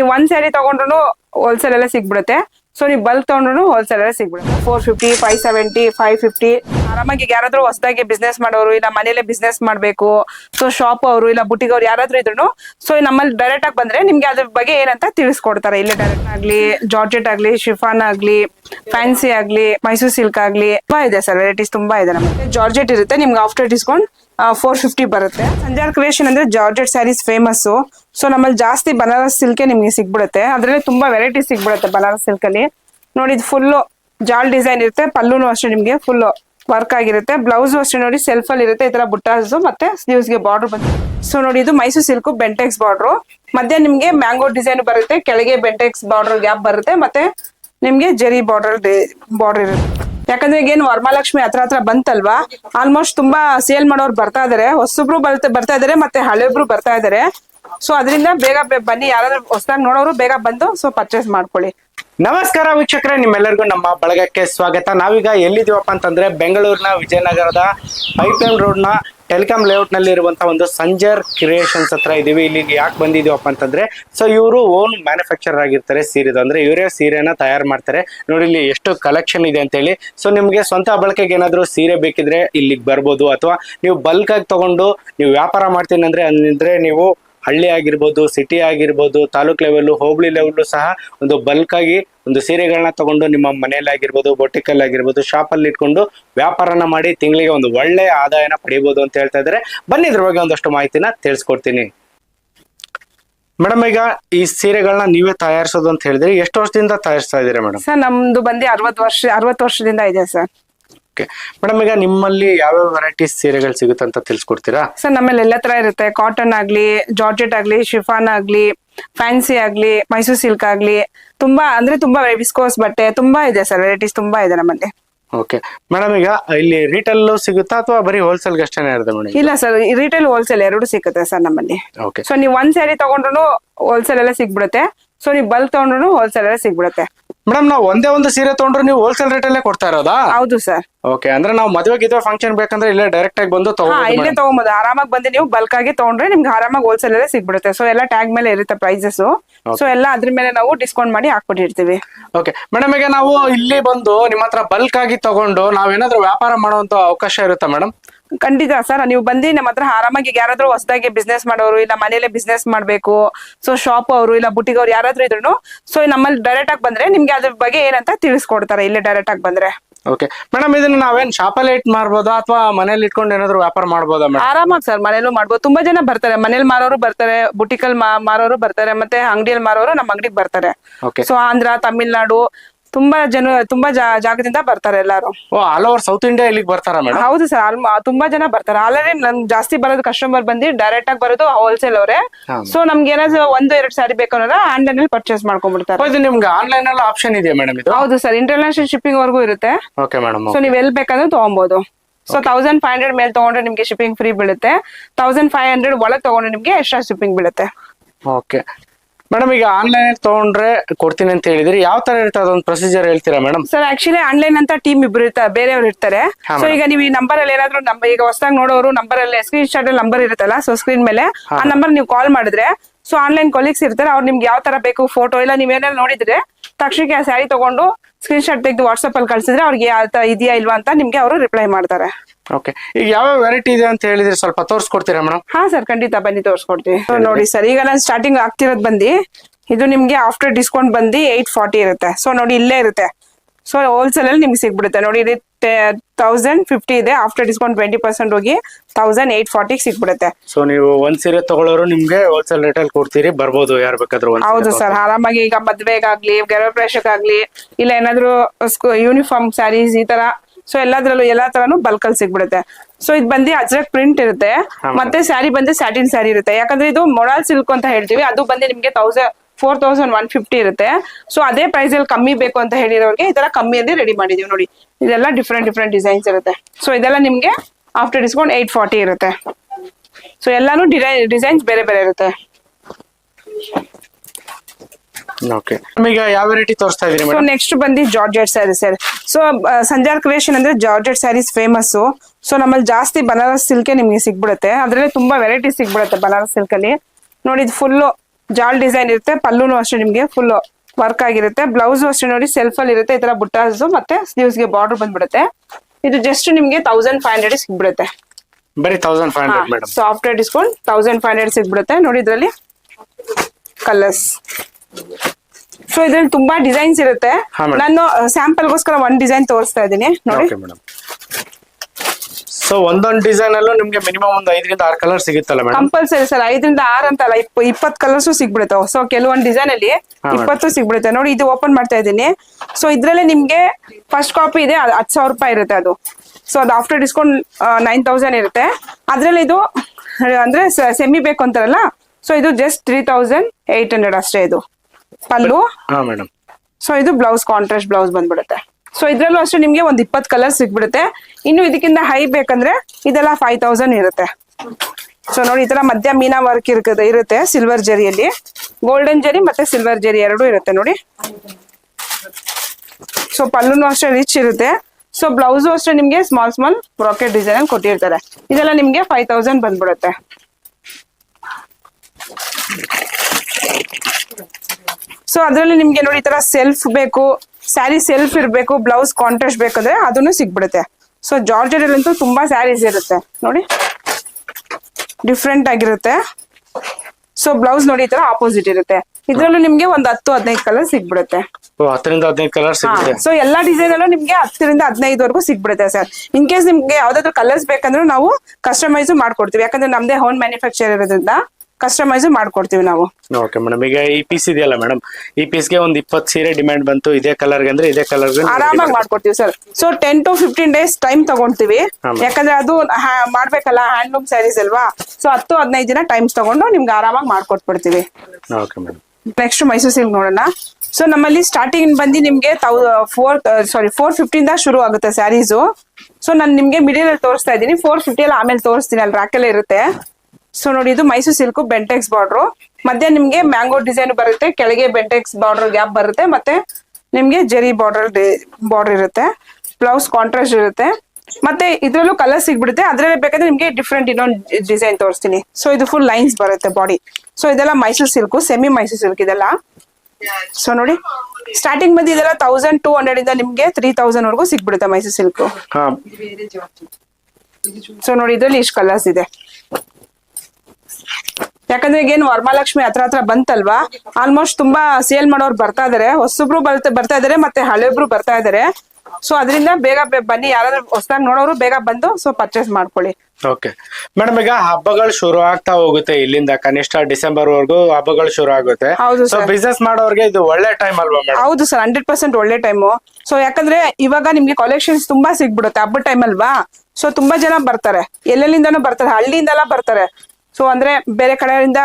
ನೀವು ಒಂದ್ ಸ್ಯಾರಿ ತಗೊಂಡ್ರು ಹೋಲ್ಸೇಲ್ ಎಲ್ಲ ಸಿಗ್ಬಿಡುತ್ತೆ. ಸೊ ನೀವು ಬಲ್ಕ್ ತಗೊಂಡ್ರು ಹೋಲ್ಸೇಲ್ ಎಲ್ಲ ಸಿಗ್ಬಿಡುತ್ತೆ. Four fifty five seventy five fifty ಆರಾಮಾಗಿ ಯಾರಾದ್ರೂ ಹೊಸದಾಗಿ ಬಿಸ್ನೆಸ್ ಮಾಡೋರು, ಇಲ್ಲ ಮನೇಲೆ ಬಿಸ್ನೆಸ್ ಮಾಡ್ಬೇಕು. ಸೊ ಶಾಪ್ ಅವರು, ಇಲ್ಲ ಬುಟಿಗೆ ಅವ್ರು ಯಾರಾದ್ರೂ ಇದ್ರು ಸೊ ನಮ್ಮಲ್ಲಿ ಡೈರೆಕ್ಟ್ ಆಗಿ ಬಂದ್ರೆ ನಿಮ್ಗೆ ಅದ್ರ ಬಗ್ಗೆ ಏನಂತ ತಿಳಿಸ್ಕೊಡ್ತಾರೆ. ಇಲ್ಲೇ ಡೈರೆಕ್ಟ್ ಆಗ್ಲಿ ಜಾರ್ಜೆಟ್ ಆಗ್ಲಿ ಶಿಫಾನ್ ಆಗ್ಲಿ ಫ್ಯಾನ್ಸಿ ಆಗ್ಲಿ ಮೈಸೂರ್ ಸಿಲ್ಕ್ ಆಗ್ಲಿ, ತುಂಬಾ ಇದೆ ಸರ್ ವೆರೈಟೀಸ್ ತುಂಬಾ ಇದೆ ನಮಗೆ. ಜಾರ್ಜೆಟ್ ಇರುತ್ತೆ, ನಿಮ್ಗೆ ಆಫ್ಟರ್ ಡಿಸ್ಕೌಂಟ್ ಫೋರ್ ಫಿಫ್ಟಿ ಬರುತ್ತೆ. ಸಂಜಾರ್ ಕ್ರಿಯೇಷನ್ ಅಂದ್ರೆ ಜಾರ್ಜೆಟ್ ಸ್ಯಾರೀಸ್ ಫೇಮಸ್ ಸೊ ನಮ್ಮಲ್ಲಿ ಜಾಸ್ತಿ ಬನಾರಸ್ ಸಿಲ್ಕೆ ನಿಮ್ಗೆ ಸಿಗ್ಬಿಡುತ್ತೆ. ಅದ್ರಲ್ಲಿ ತುಂಬಾ ವೆರೈಟಿ ಸಿಗ್ಬಿಡುತ್ತೆ ಬನಾರಸ್ ಸಿಲ್ಕ್ ಅಲ್ಲಿ ನೋಡಿ, ಇದು ಫುಲ್ ಜಾಲ್ ಡಿಸೈನ್ ಇರುತ್ತೆ. ಪಲ್ಲುನು ಅಷ್ಟೇ ನಿಮ್ಗೆ ಫುಲ್ ವರ್ಕ್ ಆಗಿರುತ್ತೆ. ಬ್ಲೌಸ್ ಅಷ್ಟೇ ನೋಡಿ ಸೆಲ್ಫ್ ಅಲ್ಲಿ ಇರುತ್ತೆ. ಈ ತರ ಬುಟ್ಟಾಸ್ ಮತ್ತೆ ಸ್ಲೀವ್ಸ್ಗೆ ಬಾರ್ಡರ್ ಬಂದು ಸೊ ನೋಡಿ, ಇದು ಮೈಸೂರು ಸಿಲ್ಕ್ ಬೆಂಟೆಕ್ಸ್ ಬಾರ್ಡರ್ ಮಧ್ಯ ನಿಮ್ಗೆ ಮ್ಯಾಂಗೋ ಡಿಸೈನ್ ಬರುತ್ತೆ. ಕೆಳಗೆ ಬೆಂಟೆಕ್ಸ್ ಬಾರ್ಡರ್ ಗ್ಯಾಪ್ ಬರುತ್ತೆ. ಮತ್ತೆ ನಿಮ್ಗೆ ಜೆರಿ ಬಾರ್ಡರ್ ಬಾರ್ಡರ್ ಇರುತ್ತೆ. ಯಾಕಂದ್ರೆ ಈಗೇನು ವರಮಹಾಲಕ್ಷ್ಮಿ ಹತ್ರ ಹತ್ರ ಬಂತಲ್ವಾ? ಆಲ್ಮೋಸ್ಟ್ ತುಂಬಾ ಸೇಲ್ ಮಾಡೋರು ಬರ್ತಾ ಇದಾರೆ. ಹೊಸಬ್ರು ಬರ್ತಾ ಇದಾರೆ ಮತ್ತೆ ಹಳೆಬ್ರು ಬರ್ತಾ ಇದಾರೆ. ಸೊ ಅದರಿಂದ ಬೇಗ ಬನ್ನಿ. ಯಾರಾದ್ರೂ ಹೊಸದಾಗಿ ನೋಡೋರು ಬೇಗ ಬಂದು ಸೊ ಪರ್ಚೇಸ್ ಮಾಡ್ಕೊಳ್ಳಿ. ನಮಸ್ಕಾರ ವೀಕ್ಷಕರೇ, ನಿಮ್ಮೆಲ್ಲರಿಗೂ ನಮ್ಮ ಬಳಗಕ್ಕೆ ಸ್ವಾಗತ. ನಾವೀಗ ಎಲ್ಲಿದ್ದೀವಪ್ಪ ಅಂತಂದ್ರೆ ಬೆಂಗಳೂರಿನ ವಿಜಯನಗರದ ಪೈಪ್ಲೈನ್ ರೋಡ್ನ ಲೇಔಟ್ನಲ್ಲಿ ಇರುವಂತಹ ಒಂದು ಸಂಜರ್ ಕ್ರಿಯೇಷನ್ಸ್ ಹತ್ರ ಇದೀವಿ ಇಲ್ಲಿಗೆ ಯಾಕೆ ಬಂದಿದೀವಪ್ಪ ಅಂತಂದ್ರೆ, ಸೊ ಇವರು ಓನ್ ಮ್ಯಾನುಫ್ಯಾಕ್ಚರ್ ಆಗಿರ್ತಾರೆ ಸೀರೆದು. ಅಂದ್ರೆ ಇವರೇ ಸೀರೆನ ತಯಾರು ಮಾಡ್ತಾರೆ. ನೋಡಿ, ಇಲ್ಲಿ ಎಷ್ಟು ಕಲೆಕ್ಷನ್ ಇದೆ ಅಂತೇಳಿ. ಸೊ ನಿಮಗೆ ಸ್ವಂತ ಬಳಕೆಗೆ ಏನಾದರೂ ಸೀರೆ ಬೇಕಿದ್ರೆ ಇಲ್ಲಿಗೆ ಬರ್ಬೋದು. ಅಥವಾ ನೀವು ಬಲ್ಕ್ ಆಗಿ ತಗೊಂಡು ನೀವು ವ್ಯಾಪಾರ ಮಾಡ್ತೀನಿ ಅಂದ್ರೆ ಅಂದ್ರೆ ನೀವು ಹಳ್ಳಿ ಆಗಿರ್ಬೋದು ಸಿಟಿ ಆಗಿರ್ಬೋದು, ತಾಲೂಕ್ ಲೆವೆಲ್ ಹೋಬಳಿ ಲೆವೆಲ್ಲು ಸಹ ಒಂದು ಬಲ್ಕ್ ಆಗಿ ಒಂದು ಸೀರೆಗಳನ್ನ ತಗೊಂಡು ನಿಮ್ಮ ಮನೆಯಲ್ಲಿ ಆಗಿರ್ಬೋದು ಬೊಟ್ಟಿಕಲ್ ಆಗಿರ್ಬೋದು ಶಾಪ್ ಅಲ್ಲಿ ಇಟ್ಕೊಂಡು ವ್ಯಾಪಾರನ ಮಾಡಿ ತಿಂಗಳಿಗೆ ಒಂದು ಒಳ್ಳೆ ಆದಾಯನ ಪಡಿಬಹುದು ಅಂತ ಹೇಳ್ತಾ ಇದ್ದಾರೆ. ಬನ್ನಿ ಇದ್ರ ಬಗ್ಗೆ ಒಂದಷ್ಟು ಮಾಹಿತಿನ ತಿಳಿಸ್ಕೊಡ್ತೀನಿ. ಮೇಡಮ್, ಈಗ ಈ ಸೀರೆಗಳನ್ನ ನೀವೇ ತಯಾರಿಸೋದು ಅಂತ ಹೇಳಿದ್ರೆ ಎಷ್ಟು ವರ್ಷದಿಂದ ತಯಾರಿಸ್ತಾ ಇದ್ದೀರಾ ಮೇಡಮ್? ಸರ್, ನಮ್ದು ಬಂದು ಅರವತ್ತು ವರ್ಷ, ಅರವತ್ತು ವರ್ಷದಿಂದ ಇದೆ ಸರ್. ಓಕೆ. ಮೇಡಮ್ ಈಗ ನಿಮ್ಮಲ್ಲಿ ಯಾವ್ಯಾವ ವೆರೈಟೀಸ್ ಸೀರೆಗಳು ಸಿಗುತ್ತೆ ಅಂತ ತಿಳಿಸ್ಕೊಡ್ತೀರಾ? ಸರ್ ನಮ್ಮಲ್ಲಿ ಎಲ್ಲ ತರ ಇರುತ್ತೆ. ಕಾಟನ್ ಆಗ್ಲಿ ಜಾರ್ಜೆಟ್ ಆಗ್ಲಿ ಶಿಫಾನ್ ಆಗ್ಲಿ ಫ್ಯಾನ್ಸಿ ಆಗ್ಲಿ ಮೈಸೂರ್ ಸಿಲ್ಕ್ ಆಗ್ಲಿ ತುಂಬಾ ಅಂದ್ರೆ ತುಂಬಾ ವಿಸ್ಕೋಸ್ ಬಟ್ಟೆ ತುಂಬಾ ಇದೆ ಸರ್ ವೆರೈಟೀಸ್ ತುಂಬಾ ಇದೆ ನಮ್ಮಲ್ಲಿ. ಓಕೆ. ಮೇಡಮ್ ಈಗ ಇಲ್ಲಿ ರಿಟೇಲ್ ಸಿಗುತ್ತಾ ಅಥವಾ ಬರೀ ಹೋಲ್ಸೇಲ್ ಅಷ್ಟೇ ಇರುತ್ತೆ ಮೇಡಮ್ ಇಲ್ಲ ಸರ್ ರಿಟೇಲ್ ಹೋಲ್ಸೇಲ್ ಎರಡು ಸಿಗುತ್ತೆ ಸರ್ ನಮ್ಮಲ್ಲಿ. ಓಕೆ ಸೊ ನೀವು ಒಂದ್ ಸ್ಯಾರಿ ತಗೊಂಡ್ರು ಹೋಲ್ಸೇಲ್ ಎಲ್ಲ ಸಿಗ್ಬಿಡುತ್ತೆ. ಸೊ ನೀವು ಬಲ್ಕ್ ತಗೊಂಡ್ರು ಹೋಲ್ಸೇಲ್ ಎಲ್ಲ ಸಿಗ್ಬಿಡುತ್ತೆ. ಮೇಡಮ್ ನಾವು ಒಂದೇ ಒಂದು ಸೀರೆ ತಗೊಂಡ್ರೆ ನೀವು ಹೋಲ್ಸೇಲ್ ರೇಟ್ ಅಲ್ಲೇ ಕೊಡ್ತಾ ಇರೋದಾ? ಹೌದು ಸರ್ ಓಕೆ ಅಂದ್ರೆ ನಾವು ಮದುವೆ ಗಿದ್ವೆ ಫಂಕ್ಷನ್ ಬೇಕಂದ್ರೆ ಇಲ್ಲೇ ಡೈರೆಕ್ಟ್ ಆಗಿ ಬಂದು ಹಾ ಇಲ್ಲೇ ತಗೊಂಬೋದು. ಆರಾಮಾಗಿ ಬಂದು ನೀವು ಬಲ್ಕ್ ಆಗಿ ತಗೊಂಡ್ರೆ ನಿಮ್ಗೆ ಆರಾಮಾಗಿ ಹೋಲ್ಸೇಲ್ ಅಲ್ಲೇ ಸಿಗ್ಬಿಡುತ್ತೆ. ಸೊ ಎಲ್ಲ ಟ್ಯಾಗ್ ಮೇಲೆ ಇರುತ್ತೆ ಪ್ರೈಸಸ್ ಸೊ ಎಲ್ಲ ಅದ್ರ ಮೇಲೆ ನಾವು ಡಿಸ್ಕೌಂಟ್ ಮಾಡಿ ಹಾಕ್ಬಿಟ್ಟಿರ್ತೀವಿ. ಓಕೆ ಮೇಡಮ್ ಈಗ ನಾವು ಇಲ್ಲಿ ಬಂದು ನಿಮ್ಮ ಹತ್ರ ಬಲ್ಕ್ ಆಗಿ ತಗೊಂಡು ನಾವೇನಾದ್ರೂ ವ್ಯಾಪಾರ ಮಾಡುವಂತ ಅವಕಾಶ ಇರುತ್ತಾ ಮೇಡಮ್ ಖಂಡಿತ ಸರ್ ನೀವು ಬಂದು ನಮ್ಮ ಹತ್ರ ಆರಾಮಾಗಿ ಈಗ ಯಾರಾದ್ರೂ ಹೊಸದಾಗಿ ಬಿಸ್ನೆಸ್ ಮಾಡೋರು ಇಲ್ಲ ಮನೇಲೆ ಬಿಸ್ನೆಸ್ ಮಾಡ್ಬೇಕು ಸೊ ಶಾಪ್ ಅವರು ಇಲ್ಲ ಬುಟಿಗ್ ಅವ್ರು ಯಾರಾದ್ರೂ ಇದ್ರು ಸೊ ನಮ್ಮಲ್ಲಿ ಡೈರೆಕ್ಟ್ ಆಗಿ ಬಂದ್ರೆ ನಿಮ್ಗೆ ಅದ್ರ ಬಗ್ಗೆ ಏನಂತ ತಿಳಿಸ್ಕೊಡ್ತಾರೆ ಇಲ್ಲೇ ಡೈರೆಕ್ಟ್ ಆಗಿ ಬಂದ್ರೆ. ಓಕೆ ಮೇಡಮ್ ಇದನ್ನ ನಾವೇನ್ ಶಾಪಲ್ಲಿ ಇಟ್ ಮಾಡ್ಬೋದು ಅಥವಾ ಮನೇಲಿ ಇಟ್ಕೊಂಡು ಏನಾದ್ರು ವ್ಯಾಪಾರ ಮಾಡ್ಬೋದಾ ಮೇಡಮ್ ಆರಾಮಾಗಿ ಸರ್ ಮನೇಲೂ ಮಾಡ್ಬೋದು. ತುಂಬಾ ಜನ ಬರ್ತಾರೆ ಮನೇಲಿ ಮಾರೋರು ಬರ್ತಾರೆ ಬುಟಿಕಲ್ ಮಾರೋರು ಬರ್ತಾರೆ ಮತ್ತೆ ಅಂಗಡಿಯಲ್ಲಿ ಮಾರೋರು ನಮ್ಮ ಅಂಗಡಿಗೆ ಬರ್ತಾರೆ. ಸೊ ಆಂಧ್ರ ತಮಿಳ್ನಾಡು ತುಂಬಾ ಜನ ತುಂಬಾ ಜಾ- ಜಾಗದಿಂದ ಬರ್ತಾರೆ ಎಲ್ಲಾರು. ಓ ಆಲ್ ಓವರ್ ಸೌತ್ ಇಂಡಿಯಾ ಇಲ್ಲಿಗೆ ಬರ್ತಾರೆ ಮೇಡಮ್ ಹೌದು ಸರ್ ಆಲ್ಮ ತುಂಬಾ ಜನ ಬರ್ತಾರೆ. ಆಲ್ರೆಡಿ ನನ್ ಜಾಸ್ತಿ ಬರೋದು ಕಸ್ಟಮರ್ ಬಂದು ಡೈರೆಕ್ಟ್ ಆಗಿ ಬರೋದು ಹೋಲ್ಸೇಲ್ ಅವರೇ. ಹಾ. ಸೊ ನಮ್ಗೆ ಏನಾದ್ರು ಒಂದು ಎರಡು ಸಾರಿ ಬೇಕು ಅನ್ನೋದು ಆನ್ಲೈನ್ ಅಲ್ಲಿ ಪರ್ಚೇಸ್ ಮಾಡ್ಕೊಂಡ್ಬಿಡ್ತಾರೆ. ಇದು ನಿಮ್ಗೆ ಆನ್ಲೈನ್ ಅಲ್ಲಿ ಆಪ್ಷನ್ ಇದೆಯಾ ಮೇಡಮ್ ಇದು? ಹೌದು ಸರ್ ಇಂಟರ್ನ್ಯಾಷನಲ್ ಶಿಪ್ಪಿಂಗ್ ವರ್ಗೂ ಇರುತ್ತೆ. ಓಕೆ ಮೇಡಮ್ ಸೊ ನೀವ್ ಎಲ್ ಬೇಕಂದ್ರೆ ತಗೊಬಹುದು ಸೊ ತೌಸಂಡ್ ಫೈವ್ ಹಂಡ್ರೆಡ್ ಮೇಲೆ ತಗೊಂಡ್ರೆ ನಿಮ್ಗೆ ಶಿಪ್ಪಿಂಗ್ ಫ್ರೀ ಬೀಳುತ್ತೆ. ತೌಸಂಡ್ ಫೈವ್ ಹಂಡ್ರೆಡ್ ಒಳಗೆ ತಗೊಂಡ್ರೆ ನಿಮ್ಗೆ ಎಕ್ಸ್ಟ್ರಾ ಶಿಪ್ಪಿಂಗ್ ಬೀಳುತ್ತೆ. ಓಕೆ ಮೇಡಮ್ ಈಗ ಆನ್ಲೈನ್ ತಗೊಂಡ್ರೆ ಕೊಡ್ತೀನಿ ಅಂತ ಹೇಳಿದ್ರಿ. ಯಾವ ತರ ಇರುತ್ತೆ ಅದೊಂದು ಪ್ರೊಸೀಜರ್ ಹೇಳ್ತೀರಾ ಮೇಡಮ್ ಸರ್ ಆಕ್ಚುಲಿ ಆನ್ಲೈನ್ ಅಂತ ಟೀಮ್ ಇಬ್ರು ಇರ್ತಾರೆ ಬೇರೆಯವ್ರು ಇರ್ತಾರೆ. ಸೊ ಈಗ ನೀವು ಈ ನಂಬರ್ ಅಲ್ಲಿ ಏನಾದ್ರು ನಮ್ಮ ಈಗ ಹೊಸದಾಗಿ ನೋಡೋರು ನಂಬರ್ ಅಲ್ಲಿ ಸ್ಕ್ರೀನ್ ಶಾಟ್ ಅಲ್ಲಿ ನಂಬರ್ ಇರುತ್ತಲ್ಲ ಸೊ ಸ್ಕ್ರೀನ್ ಮೇಲೆ ಆ ನಂಬರ್ ನೀವು ಕಾಲ್ ಮಾಡಿದ್ರೆ ಸೊ ಆನ್ಲೈನ್ ಕೊಲೀಗ್ಸ್ ಇರ್ತಾರೆ ಅವ್ರು ನಿಮ್ಗೆ ಯಾವ ತರ ಬೇಕು ಫೋಟೋ ಇಲ್ಲ ನೀವೇನಾದ್ರು ನೋಡಿದ್ರೆ ತಕ್ಷಣಕ್ಕೆ ಆ ಸ್ಯಾರಿ ತಗೊಂಡು ಸ್ಕ್ರೀನ್ ಶಾಟ್ ತೆಗೆದು ವಾಟ್ಸ್ಆಪ್ ಅಲ್ಲಿ ಕಳಿಸಿದ್ರೆ ಅವ್ರಿಗೆ ಯಾವ ತರ ಇದೆಯಾ ಇಲ್ವಾ ಅಂತ ನಿಮ್ಗೆ ಅವರು ರಿಪ್ಲೈ ಮಾಡ್ತಾರೆ. ಓಕೆ ಈಗ ಯಾವ ವೆರೈಟಿ ಇದೆ ಅಂತ ಹೇಳಿದ್ರೆ ಸ್ವಲ್ಪ ತೋರಿಸ್ಕೊಡ್ತೀರಾ ಮೇಡಮ್ ಹಾ ಸರ್ ಖಂಡಿತ ಬನ್ನಿ ತೋರಿಸ್ಕೊಡ್ತೀವಿ ನೋಡಿ ಸರ್ ಈಗ ನಾನು ಸ್ಟಾರ್ಟಿಂಗ್ ಆಗ್ತಿರೋದು ಬಂದು. ಇದು ನಿಮ್ಗೆ ಆಫ್ಟರ್ ಡಿಸ್ಕೌಂಟ್ ಬಂದು ಏಟ್ ಫಾರ್ಟಿ ಇರುತ್ತೆ. ಸೊ ನೋಡಿ ಇಲ್ಲೇ ಇರುತ್ತೆ. ಸೊ ಹೋಲ್ಸೇಲ್ ಅಲ್ಲಿ ನಿಮ್ಗೆ ಸಿಗ್ಬಿಡುತ್ತೆ. ನೋಡಿ ಇದು ತೌಸಂಡ್ ಫಿಫ್ಟಿ ಇದೆ. ಆಫ್ಟರ್ ಡಿಸ್ಕೌಂಟ್ ಟ್ವೆಂಟಿ ಪರ್ಸೆಂಟ್ ಹೋಗಿ ತೌಸಂಡ್ ಏಟ್ ಫಾರ್ಟಿಗೆ ಸಿಗ್ಬಿಡುತ್ತೆ. ಸೊ ನೀವು ಒಂದ್ ಸೀರೆ ತಗೊಳ್ಳೋರು ನಿಮ್ಗೆ ಹೋಲ್ಸೇಲ್ ರೇಟ್ ಅಲ್ಲಿ ಕೊಡ್ತೀರಿ ಬರ್ಬೋದು ಯಾರು ಬೇಕಾದ್ರೂ ಹೌದು ಸರ್ ಆರಾಮಾಗಿ ಈಗ ಮದ್ವೆಗಾಗ್ಲಿ ಗರ್ಭಪ್ರವೇಶಕ್ಕಾಗ್ಲಿ ಇಲ್ಲ ಏನಾದ್ರು ಯೂನಿಫಾರ್ಮ್ ಸ್ಯಾರೀಸ್ ಈ ತರ ಸೊ ಎಲ್ಲದ್ರಲ್ಲೂ ಎಲ್ಲಾ ತರನು ಬಲ್ಕ್ ಅಲ್ಲಿ ಸಿಗ್ಬಿಡುತ್ತೆ. ಸೊ ಇದು ಬಂದು ಅಜ್ರಕ್ ಪ್ರಿಂಟ್ ಇರುತ್ತೆ. ಮತ್ತೆ ಸ್ಯಾರಿ ಬಂದು ಸ್ಯಾಟಿನ್ ಸ್ಯಾರಿ ಇರುತ್ತೆ. ಯಾಕಂದ್ರೆ ಇದು ಮೊಡಾಲ್ ಸಿಲ್ಕ್ ಅಂತ ಹೇಳ್ತೀವಿ. ಅದು ಬಂದು ನಿಮ್ಗೆ thousand four thousand one fifty ಇರುತ್ತೆ. ಸೊ ಅದೇ ಪ್ರೈಸ್ ಅಲ್ಲಿ ಕಮ್ಮಿ ಬೇಕು ಅಂತ ಹೇಳಿರೋರಿಗೆ ಈ ತರ ಕಮ್ಮಿಯಲ್ಲಿ ರೆಡಿ ಮಾಡಿದೀವಿ ನೋಡಿ. ಇದೆಲ್ಲ ಡಿಫ್ರೆಂಟ್ ಡಿಫ್ರೆಂಟ್ ಡಿಸೈನ್ಸ್ ಇರುತ್ತೆ. ಸೊ ಇದೆಲ್ಲ ನಿಮ್ಗೆ ಆಫ್ಟರ್ ಡಿಸ್ಕೌಂಟ್ ಏಟ್ ಫಾರ್ಟಿ ಇರುತ್ತೆ. ಸೊ ಎಲ್ಲಾನು ಡಿಸೈನ್ಸ್ ಬೇರೆ ಬೇರೆ ಇರುತ್ತೆ. ಓಕೆ ಈಗ ಯಾವ ವೆರೈಟಿ ತೋರಿಸ್ತಾ ಇದೀರಿ ಸೊ ಮೇಡಮ್ ನೆಕ್ಸ್ಟ್ ಬಂದು georgette sari sir so Sanjar creation ಅಂದ್ರೆ ಜಾರ್ಜೆಟ್ ಸ್ಯಾರೀಸ್ ಫೇಮಸ್ ಸೊ ನಮ್ಮಲ್ಲಿ ಜಾಸ್ತಿ ಬನಾರಸ್ ಸಿಲ್ಕೆ ನಿಮ್ಗೆ ಸಿಗ್ಬಿಡುತ್ತೆ. ಅದ್ರಲ್ಲಿ ತುಂಬಾ ವೆರೈಟಿ ಸಿಗ್ಬಿಡುತ್ತೆ ಬನಾರಸ್ ಸಿಲ್ಕ್ ಅಲ್ಲಿ. ನೋಡಿ ಇದು ಫುಲ್ ಜಾಲ್ ಡಿಸೈನ್ ಇರುತ್ತೆ. ಪಲ್ಲುನು ಅಷ್ಟೇ ನಿಮ್ಗೆ ಫುಲ್ ವರ್ಕ್ ಆಗಿರುತ್ತೆ. ಬ್ಲೌಸ್ ಅಷ್ಟೇ ನೋಡಿ ಸೆಲ್ಫ್ ಅಲ್ಲಿ ಇರುತ್ತೆ. ಈ ತರ ಬುಟ್ಟಾಸ್ ಮತ್ತೆ ಸ್ಲೀವ್ಸ್ಗೆ ಬಾರ್ಡರ್ ಬಂದ್ಬಿಡುತ್ತೆ. ಇದು ಜಸ್ಟ್ ನಿಮ್ಗೆ ತೌಸಂಡ್ ಫೈವ್ ಹಂಡ್ರೆಡ್ ಸಿಗ್ಬಿಡುತ್ತೆ. ಬರೀ thousand five hundred madam so discount thousand five hundred ಸಿಗ್ಬಿಡುತ್ತೆ. ನೋಡಿ ಇದ್ರಲ್ಲಿ ಕಲರ್ಸ್ ಸೊ ಇದ್ರಲ್ಲಿ ತುಂಬಾ ಡಿಸೈನ್ಸ್ ಇರುತ್ತೆ. ನಾನು ಸ್ಯಾಂಪಲ್ ಗೋಸ್ಕರ ಒಂದ್ ಡಿಸೈನ್ ತೋರಿಸ್ತಾ ಇದ್ದೀನಿ. ನೋಡಿ. ಓಕೆ ಮೇಡಮ್ ಸೊ ಒಂದೊಂದು ಡಿಸೈನ್ ಅಲ್ಲೂ ನಿಮ್ಗೆ ಮಿನಿಮಮ್ ಒಂದು ಐದರಿಂದ ಆರು ಕಲರ್ ಸಿಗುತ್ತಲ್ಲ ಮೇಡಮ್ ಕಂಪಲ್ಸರಿ ಸರ್ ಐದರಿಂದ ಆರ್ ಅಂತಲ್ಲ ಇಪ್ಪ ಇಪ್ಪತ್ ಕಲರ್ಸ್ ಸಿಗ್ಬಿಡುತ್ತೆ. ಸೊ ಕೆಲವೊಂದು ಡಿಸೈನ್ ಅಲ್ಲಿ madam. ಇಪ್ಪತ್ತು ಸಿಗ್ಬಿಡುತ್ತೆ. ನೋಡಿ ಇದು ಓಪನ್ ಮಾಡ್ತಾ ಇದ್ದೀನಿ. ಸೊ ಇದ್ರಲ್ಲಿ ನಿಮ್ಗೆ ಫಸ್ಟ್ ಕಾಪಿ ಇದೆ ಅದು ಹತ್ತು ಸಾವಿರ ರೂಪಾಯಿ ಇರುತ್ತೆ ಅದು. ಸೊ ಅದು ಆಫ್ಟರ್ ಡಿಸ್ಕೌಂಟ್ ನೈನ್ ತೌಸಂಡ್ ಇರುತ್ತೆ. ಅದ್ರಲ್ಲಿ ಇದು ಅಂದ್ರೆ ಸೆಮಿ ಬೇಕು ಅಂತಾರಲ್ಲ? ಸೊ ಇದು just three thousand eight hundred ಅಷ್ಟೇ ಇದು. ಪಲ್ಲು? ಹಾ ಮೇಡಮ್ ಸೊ ಇದು ಬ್ಲೌಸ್ ಕಾಂಟ್ರಾಸ್ಟ್ ಬ್ಲೌಸ್ ಬಂದ್ಬಿಡುತ್ತೆ. ಸೊ ಇದ್ರಲ್ಲೂ ಅಷ್ಟೇ ನಿಮ್ಗೆ ಒಂದ್ ಇಪ್ಪತ್ ಕಲರ್ ಸಿಗ್ಬಿಡುತ್ತೆ. ಇನ್ನು ಇದಕ್ಕಿಂತ ಹೈ ಬೇಕಂದ್ರೆ ಇದೆಲ್ಲ ಫೈವ್ ತೌಸಂಡ್ ಇರುತ್ತೆ. ಸೊ ನೋಡಿ ಈ ತರ ಮಧ್ಯ ಮೀನಾ ವರ್ಕ್ ಇರುತ್ತೆ ಇರುತ್ತೆ ಸಿಲ್ವರ್ ಜರಿಯಲ್ಲಿ. ಗೋಲ್ಡನ್ ಜರಿ ಮತ್ತೆ ಸಿಲ್ವರ್ ಜರಿ ಎರಡು ಇರುತ್ತೆ ನೋಡಿ. ಸೊ ಪಲ್ಲುನು ಅಷ್ಟೇ ರಿಚ್ ಇರುತ್ತೆ. ಸೊ ಬ್ಲೌಸು ಅಷ್ಟೇ ನಿಮ್ಗೆ ಸ್ಮಾಲ್ ಸ್ಮಾಲ್ ಬ್ರಾಕೆಟ್ ಡಿಸೈನ್ ಅಲ್ಲಿ ಕೊಟ್ಟಿರ್ತಾರೆ. ಇದೆಲ್ಲ ನಿಮ್ಗೆ ಫೈವ್ ತೌಸಂಡ್ ಬಂದ್ಬಿಡುತ್ತೆ. ಸೊ ಅದ್ರಲ್ಲಿ ನಿಮ್ಗೆ ನೋಡಿ ಈ ತರ ಸೆಲ್ಫ್ ಬೇಕು ಸ್ಯಾರಿ ಸೆಲ್ಫ್ ಇರ್ಬೇಕು ಬ್ಲೌಸ್ ಕಾಂಟ್ರಾಸ್ಟ್ ಬೇಕಂದ್ರೆ ಅದನ್ನು ಸಿಗ್ಬಿಡುತ್ತೆ. ಸೊ ಜಾರ್ಜರಲ್ಲಂತೂ ತುಂಬಾ ಸ್ಯಾರೀಸ್ ಇರುತ್ತೆ. ನೋಡಿ ಡಿಫ್ರೆಂಟ್ ಆಗಿರುತ್ತೆ. ಸೊ ಬ್ಲೌಸ್ ನೋಡಿ ಈ ತರ ಆಪೋಸಿಟ್ ಇರುತ್ತೆ. ಇದ್ರಲ್ಲೂ ನಿಮ್ಗೆ ಒಂದ್ ಹತ್ತು ಹದಿನೈದು ಕಲರ್ ಸಿಗ್ಬಿಡುತ್ತೆ. ಹತ್ತರಿಂದ ಹದಿನೈದು ಕಲರ್ ಸಿಗುತ್ತೆ ಸೊ ಎಲ್ಲಾ ಡಿಸೈನ್ ಅಲ್ಲೂ ನಿಮ್ಗೆ ಹತ್ತರಿಂದ ಹದಿನೈದವರೆಗೂ ಸಿಗ್ಬಿಡುತ್ತೆ ಸರ್. ಇನ್ ಕೇಸ್ ನಿಮ್ಗೆ ಯಾವ್ದಾದ್ರು ಕಲರ್ಸ್ ಬೇಕಂದ್ರೆ ನಾವು ಕಸ್ಟಮೈಸ್ ಮಾಡ್ಕೊಡ್ತೀವಿ. ಯಾಕಂದ್ರೆ ನಮ್ದೇ ಹೋನ್ ಮ್ಯಾನುಫ್ಯಾಕ್ಚರ್ ಇರೋದ್ರಿಂದ. ಕಸ್ಟಮೈಸ್ ಮಾಡ್ಕೊಡ್ತೀವಿ ನಾವು. ಓಕೆ ಮೇಡಮ್ ಈಗ ಈ ಪೀಸ್ ಇದೆಯಲ್ಲ ಮೇಡಮ್ ಈ ಪೀಸ್ಗೆ ಒಂದ್ ಇಪ್ಪತ್ ಸೀರೆ ಡಿಮ್ಯಾಂಡ್ ಬಂತು ಇದೇ ಕಲರ್ ಅಂದ್ರೆ ಇದೇ ಕಲರ್ ಆರಾಮಾಗಿ ಮಾಡ್ಕೊಡ್ತೀವಿ sir so ten to fifteen days time ತಗೊಂತೀವಿ. ಯಾಕಂದ್ರೆ ಅದು ಮಾಡ್ಬೇಕಲ್ಲ ಹ್ಯಾಂಡ್ಲೂಮ್ ಸ್ಯಾರೀಸ್ ಅಲ್ವಾ? ಸೊ ಹತ್ತು ಹದಿನೈದು ದಿನ ಟೈಮ್ಸ್ ತಗೊಂಡು ನಿಮ್ಗೆ ಆರಾಮಾಗಿ ಮಾಡ್ಕೊಟ್ಬಿಡ್ತೀವಿ. Okay madam next Mysuru silk ನೋಡೋಣ. ಸೊ ನಮ್ಮಲ್ಲಿ ಸ್ಟಾರ್ಟಿಂಗ್ ಬಂದು ನಿಮ್ಗೆ ತೌ ಫೋರ್ ಸಾರಿ ಫೋರ್ ಫಿಫ್ಟಿಂದ ಶುರು ಆಗುತ್ತೆ ಸ್ಯಾರೀಸು ಸೊ ನಾನು ನಿಮ್ಗೆ ಮಿಡಿಲ್ ತೋರಿಸ್ತಾ ಇದ್ದೀನಿ. ಫೋರ್ ಫಿಫ್ಟಿ ಅಲ್ಲಿ ಆಮೇಲೆ ತೋರಿಸ್ತೀನಿ ಅಲ್ಲಿ ರಾಕೆಲ್ಲ ಇರುತ್ತೆ. ಸೊ ನೋಡಿ ಇದು ಮೈಸೂರು ಸಿಲ್ಕ್ ಬೆಂಟೆಕ್ಸ್ ಬಾರ್ಡರ್ ಮಧ್ಯ ನಿಮ್ಗೆ ಮ್ಯಾಂಗೋ ಡಿಸೈನ್ ಬರುತ್ತೆ ಕೆಳಗೆ ಬೆಂಟೆಕ್ಸ್ ಬಾರ್ಡರ್ ಗ್ಯಾಪ್ ಬರುತ್ತೆ ಮತ್ತೆ ನಿಮ್ಗೆ ಜೆರಿ ಬಾರ್ಡರ್ ಬಾರ್ಡರ್ ಇರುತ್ತೆ. ಬ್ಲೌಸ್ ಕಾಂಟ್ರಾಸ್ಟ್ ಇರುತ್ತೆ. ಮತ್ತೆ ಇದ್ರಲ್ಲೂ ಕಲರ್ ಸಿಗ್ಬಿಡುತ್ತೆ. ಅದ್ರಲ್ಲಿ ಬೇಕಾದ್ರೆ ನಿಮ್ಗೆ ಡಿಫ್ರೆಂಟ್ ಇನ್ನೊಂದು ಡಿಸೈನ್ ತೋರಿಸ್ತೀನಿ. ಸೊ ಇದು ಫುಲ್ ಲೈನ್ಸ್ ಬರುತ್ತೆ ಬಾಡಿ ಸೊ ಇದೆಲ್ಲ Mysore silk semi Mysore silk ಇದೆಲ್ಲ. ಸೊ ನೋಡಿ ಸ್ಟಾರ್ಟಿಂಗ್ ಬಂದು ಇದೆಲ್ಲ ತೌಸಂಡ್ ಟೂ ಹಂಡ್ರೆಡ್ ಇಂದ ನಿಮ್ಗೆ ತ್ರೀ ತೌಸಂಡ್ ವರ್ಗೂ ಸಿಗ್ಬಿಡುತ್ತೆ ಮೈಸೂರು ಸಿಲ್ಕ್ ಸೊ ನೋಡಿ ಇದ್ರಲ್ಲಿ ಇಷ್ಟು ಕಲರ್ಸ್ ಇದೆ. ಯಾಕಂದ್ರೆ ಈಗೇನು ವರಮಹಾಲಕ್ಷ್ಮಿ ಹತ್ರ ಹತ್ರ ಬಂತಲ್ವಾ? ಆಲ್ಮೋಸ್ಟ್ ತುಂಬಾ ಸೇಲ್ ಮಾಡೋರು ಬರ್ತಾ ಇದಾರೆ. ಹೊಸಬ್ರು ಬರ್ತಾ ಇದಾರೆ ಮತ್ತೆ ಹಳೆಬ್ರು ಬರ್ತಾ ಇದಾರೆ. ಸೊ ಅದರಿಂದ ಬೇಗ ಬನ್ನಿ. ಯಾರಾದ್ರೂ ಹೊಸದಾಗಿ ನೋಡೋರು ಬೇಗ ಬಂದು ಸೊ ಪರ್ಚೇಸ್ ಮಾಡ್ಕೊಳ್ಳಿ. ಓಕೆ ಮೇಡಮ್ ಈಗ ಹಬ್ಬಗಳು ಶುರು ಆಗ್ತಾ ಹೋಗುತ್ತೆ ಇಲ್ಲಿಂದ. ಕನಿಷ್ಠ ಡಿಸೆಂಬರ್ ವರೆಗೂ ಹಬ್ಬಗಳು ಶುರು ಆಗುತ್ತೆ. ಹೌದು ಸೊ ಬಿಸ್ನೆಸ್ ಮಾಡೋರ್ಗೆ ಇದು ಒಳ್ಳೆ ಟೈಮ್ ಅಲ್ವಾ ಮೇಡಮ್ ಹೌದು ಸರ್ ಹಂಡ್ರೆಡ್ ಪರ್ಸೆಂಟ್ ಒಳ್ಳೆ ಟೈಮು ಸೊ ಯಾಕಂದ್ರೆ ಇವಾಗ ನಿಮ್ಗೆ ಕಲೆಕ್ಷನ್ಸ್ ತುಂಬಾ ಸಿಗ್ಬಿಡುತ್ತೆ. ಹಬ್ಬದ ಟೈಮ್ ಅಲ್ವಾ? ಸೊ ತುಂಬಾ ಜನ ಬರ್ತಾರೆ. ಎಲ್ಲೆಲ್ಲಿಂದನೂ ಬರ್ತಾರೆ. ಹಳ್ಳಿಯಿಂದೆಲ್ಲ ಬರ್ತಾರೆ. ಸೊ ಅಂದ್ರೆ ಬೇರೆ ಕಡೆಯಿಂದ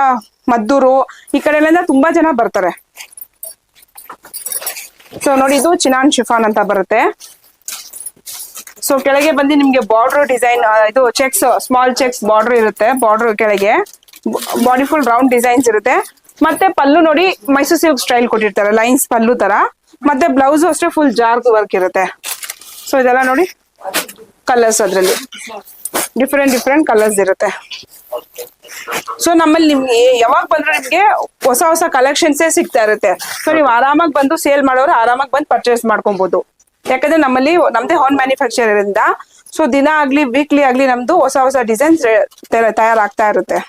ಮದ್ದೂರು ಈ ಕಡೆಯಿಂದ ತುಂಬಾ ಜನ ಬರ್ತಾರೆ. ಸೊ ನೋಡಿ ಇದು ಚಿನಾನ್ ಶಿಫಾನ್ ಅಂತ ಬರುತ್ತೆ. ಸೊ ಕೆಳಗೆ ಬಂದು ನಿಮ್ಗೆ ಬಾರ್ಡರ್ ಡಿಸೈನ್ ಇದು ಚೆಕ್ಸ್ ಸ್ಮಾಲ್ ಚೆಕ್ಸ್ ಬಾರ್ಡರ್ ಇರುತ್ತೆ ಬಾರ್ಡರ್ ಕೆಳಗೆ. ಬಾಡಿ ಫುಲ್ ರೌಂಡ್ ಡಿಸೈನ್ಸ್ ಇರುತ್ತೆ. ಮತ್ತೆ ಪಲ್ಲು ನೋಡಿ ಮೈಸೂರು ಸಿಲ್ಕ್ ಸ್ಟೈಲ್ ಕೊಟ್ಟಿರ್ತಾರೆ ಲೈನ್ಸ್ ಪಲ್ಲು ತರ. ಮತ್ತೆ ಬ್ಲೌಸ್ ಅಷ್ಟೇ ಫುಲ್ ಜಾರ್ಕ್ ವರ್ಕ್ ಇರುತ್ತೆ. ಸೊ ಇದೆಲ್ಲ ನೋಡಿ ಕಲರ್ಸ್ ಅದ್ರಲ್ಲಿ. ಡಿಫ್ರೆಂಟ್ ಡಿಫ್ರೆಂಟ್ ಕಲರ್ಸ್ ಇರುತ್ತೆ. ಸೊ ನಮ್ಮಲ್ಲಿ ನಿಮ್ಗೆ ಯಾವಾಗ ಬಂದ್ರೆ ನಿಮ್ಗೆ ಹೊಸ ಹೊಸ ಕಲೆಕ್ಷನ್ಸೇ ಸಿಗ್ತಾ ಇರುತ್ತೆ. ಸೊ ನೀವು ಆರಾಮಾಗಿ ಬಂದು ಸೇಲ್ ಮಾಡೋರು ಆರಾಮಾಗಿ ಬಂದು ಪರ್ಚೇಸ್ ಮಾಡ್ಕೊಬಹುದು ಯಾಕಂದ್ರೆ ನಮ್ಮಲ್ಲಿ ನಮ್ದೇ ಹೋನ್ ಮ್ಯಾನುಫ್ಯಾಕ್ಚರ್ ಇಂದ. ಸೊ ದಿನ ಆಗ್ಲಿ ವೀಕ್ಲಿ ಆಗ್ಲಿ ನಮ್ದು ಹೊಸ ಹೊಸ ಡಿಸೈನ್ಸ್ ತಯಾರಾಗ್ತಾ ಇರುತ್ತೆ.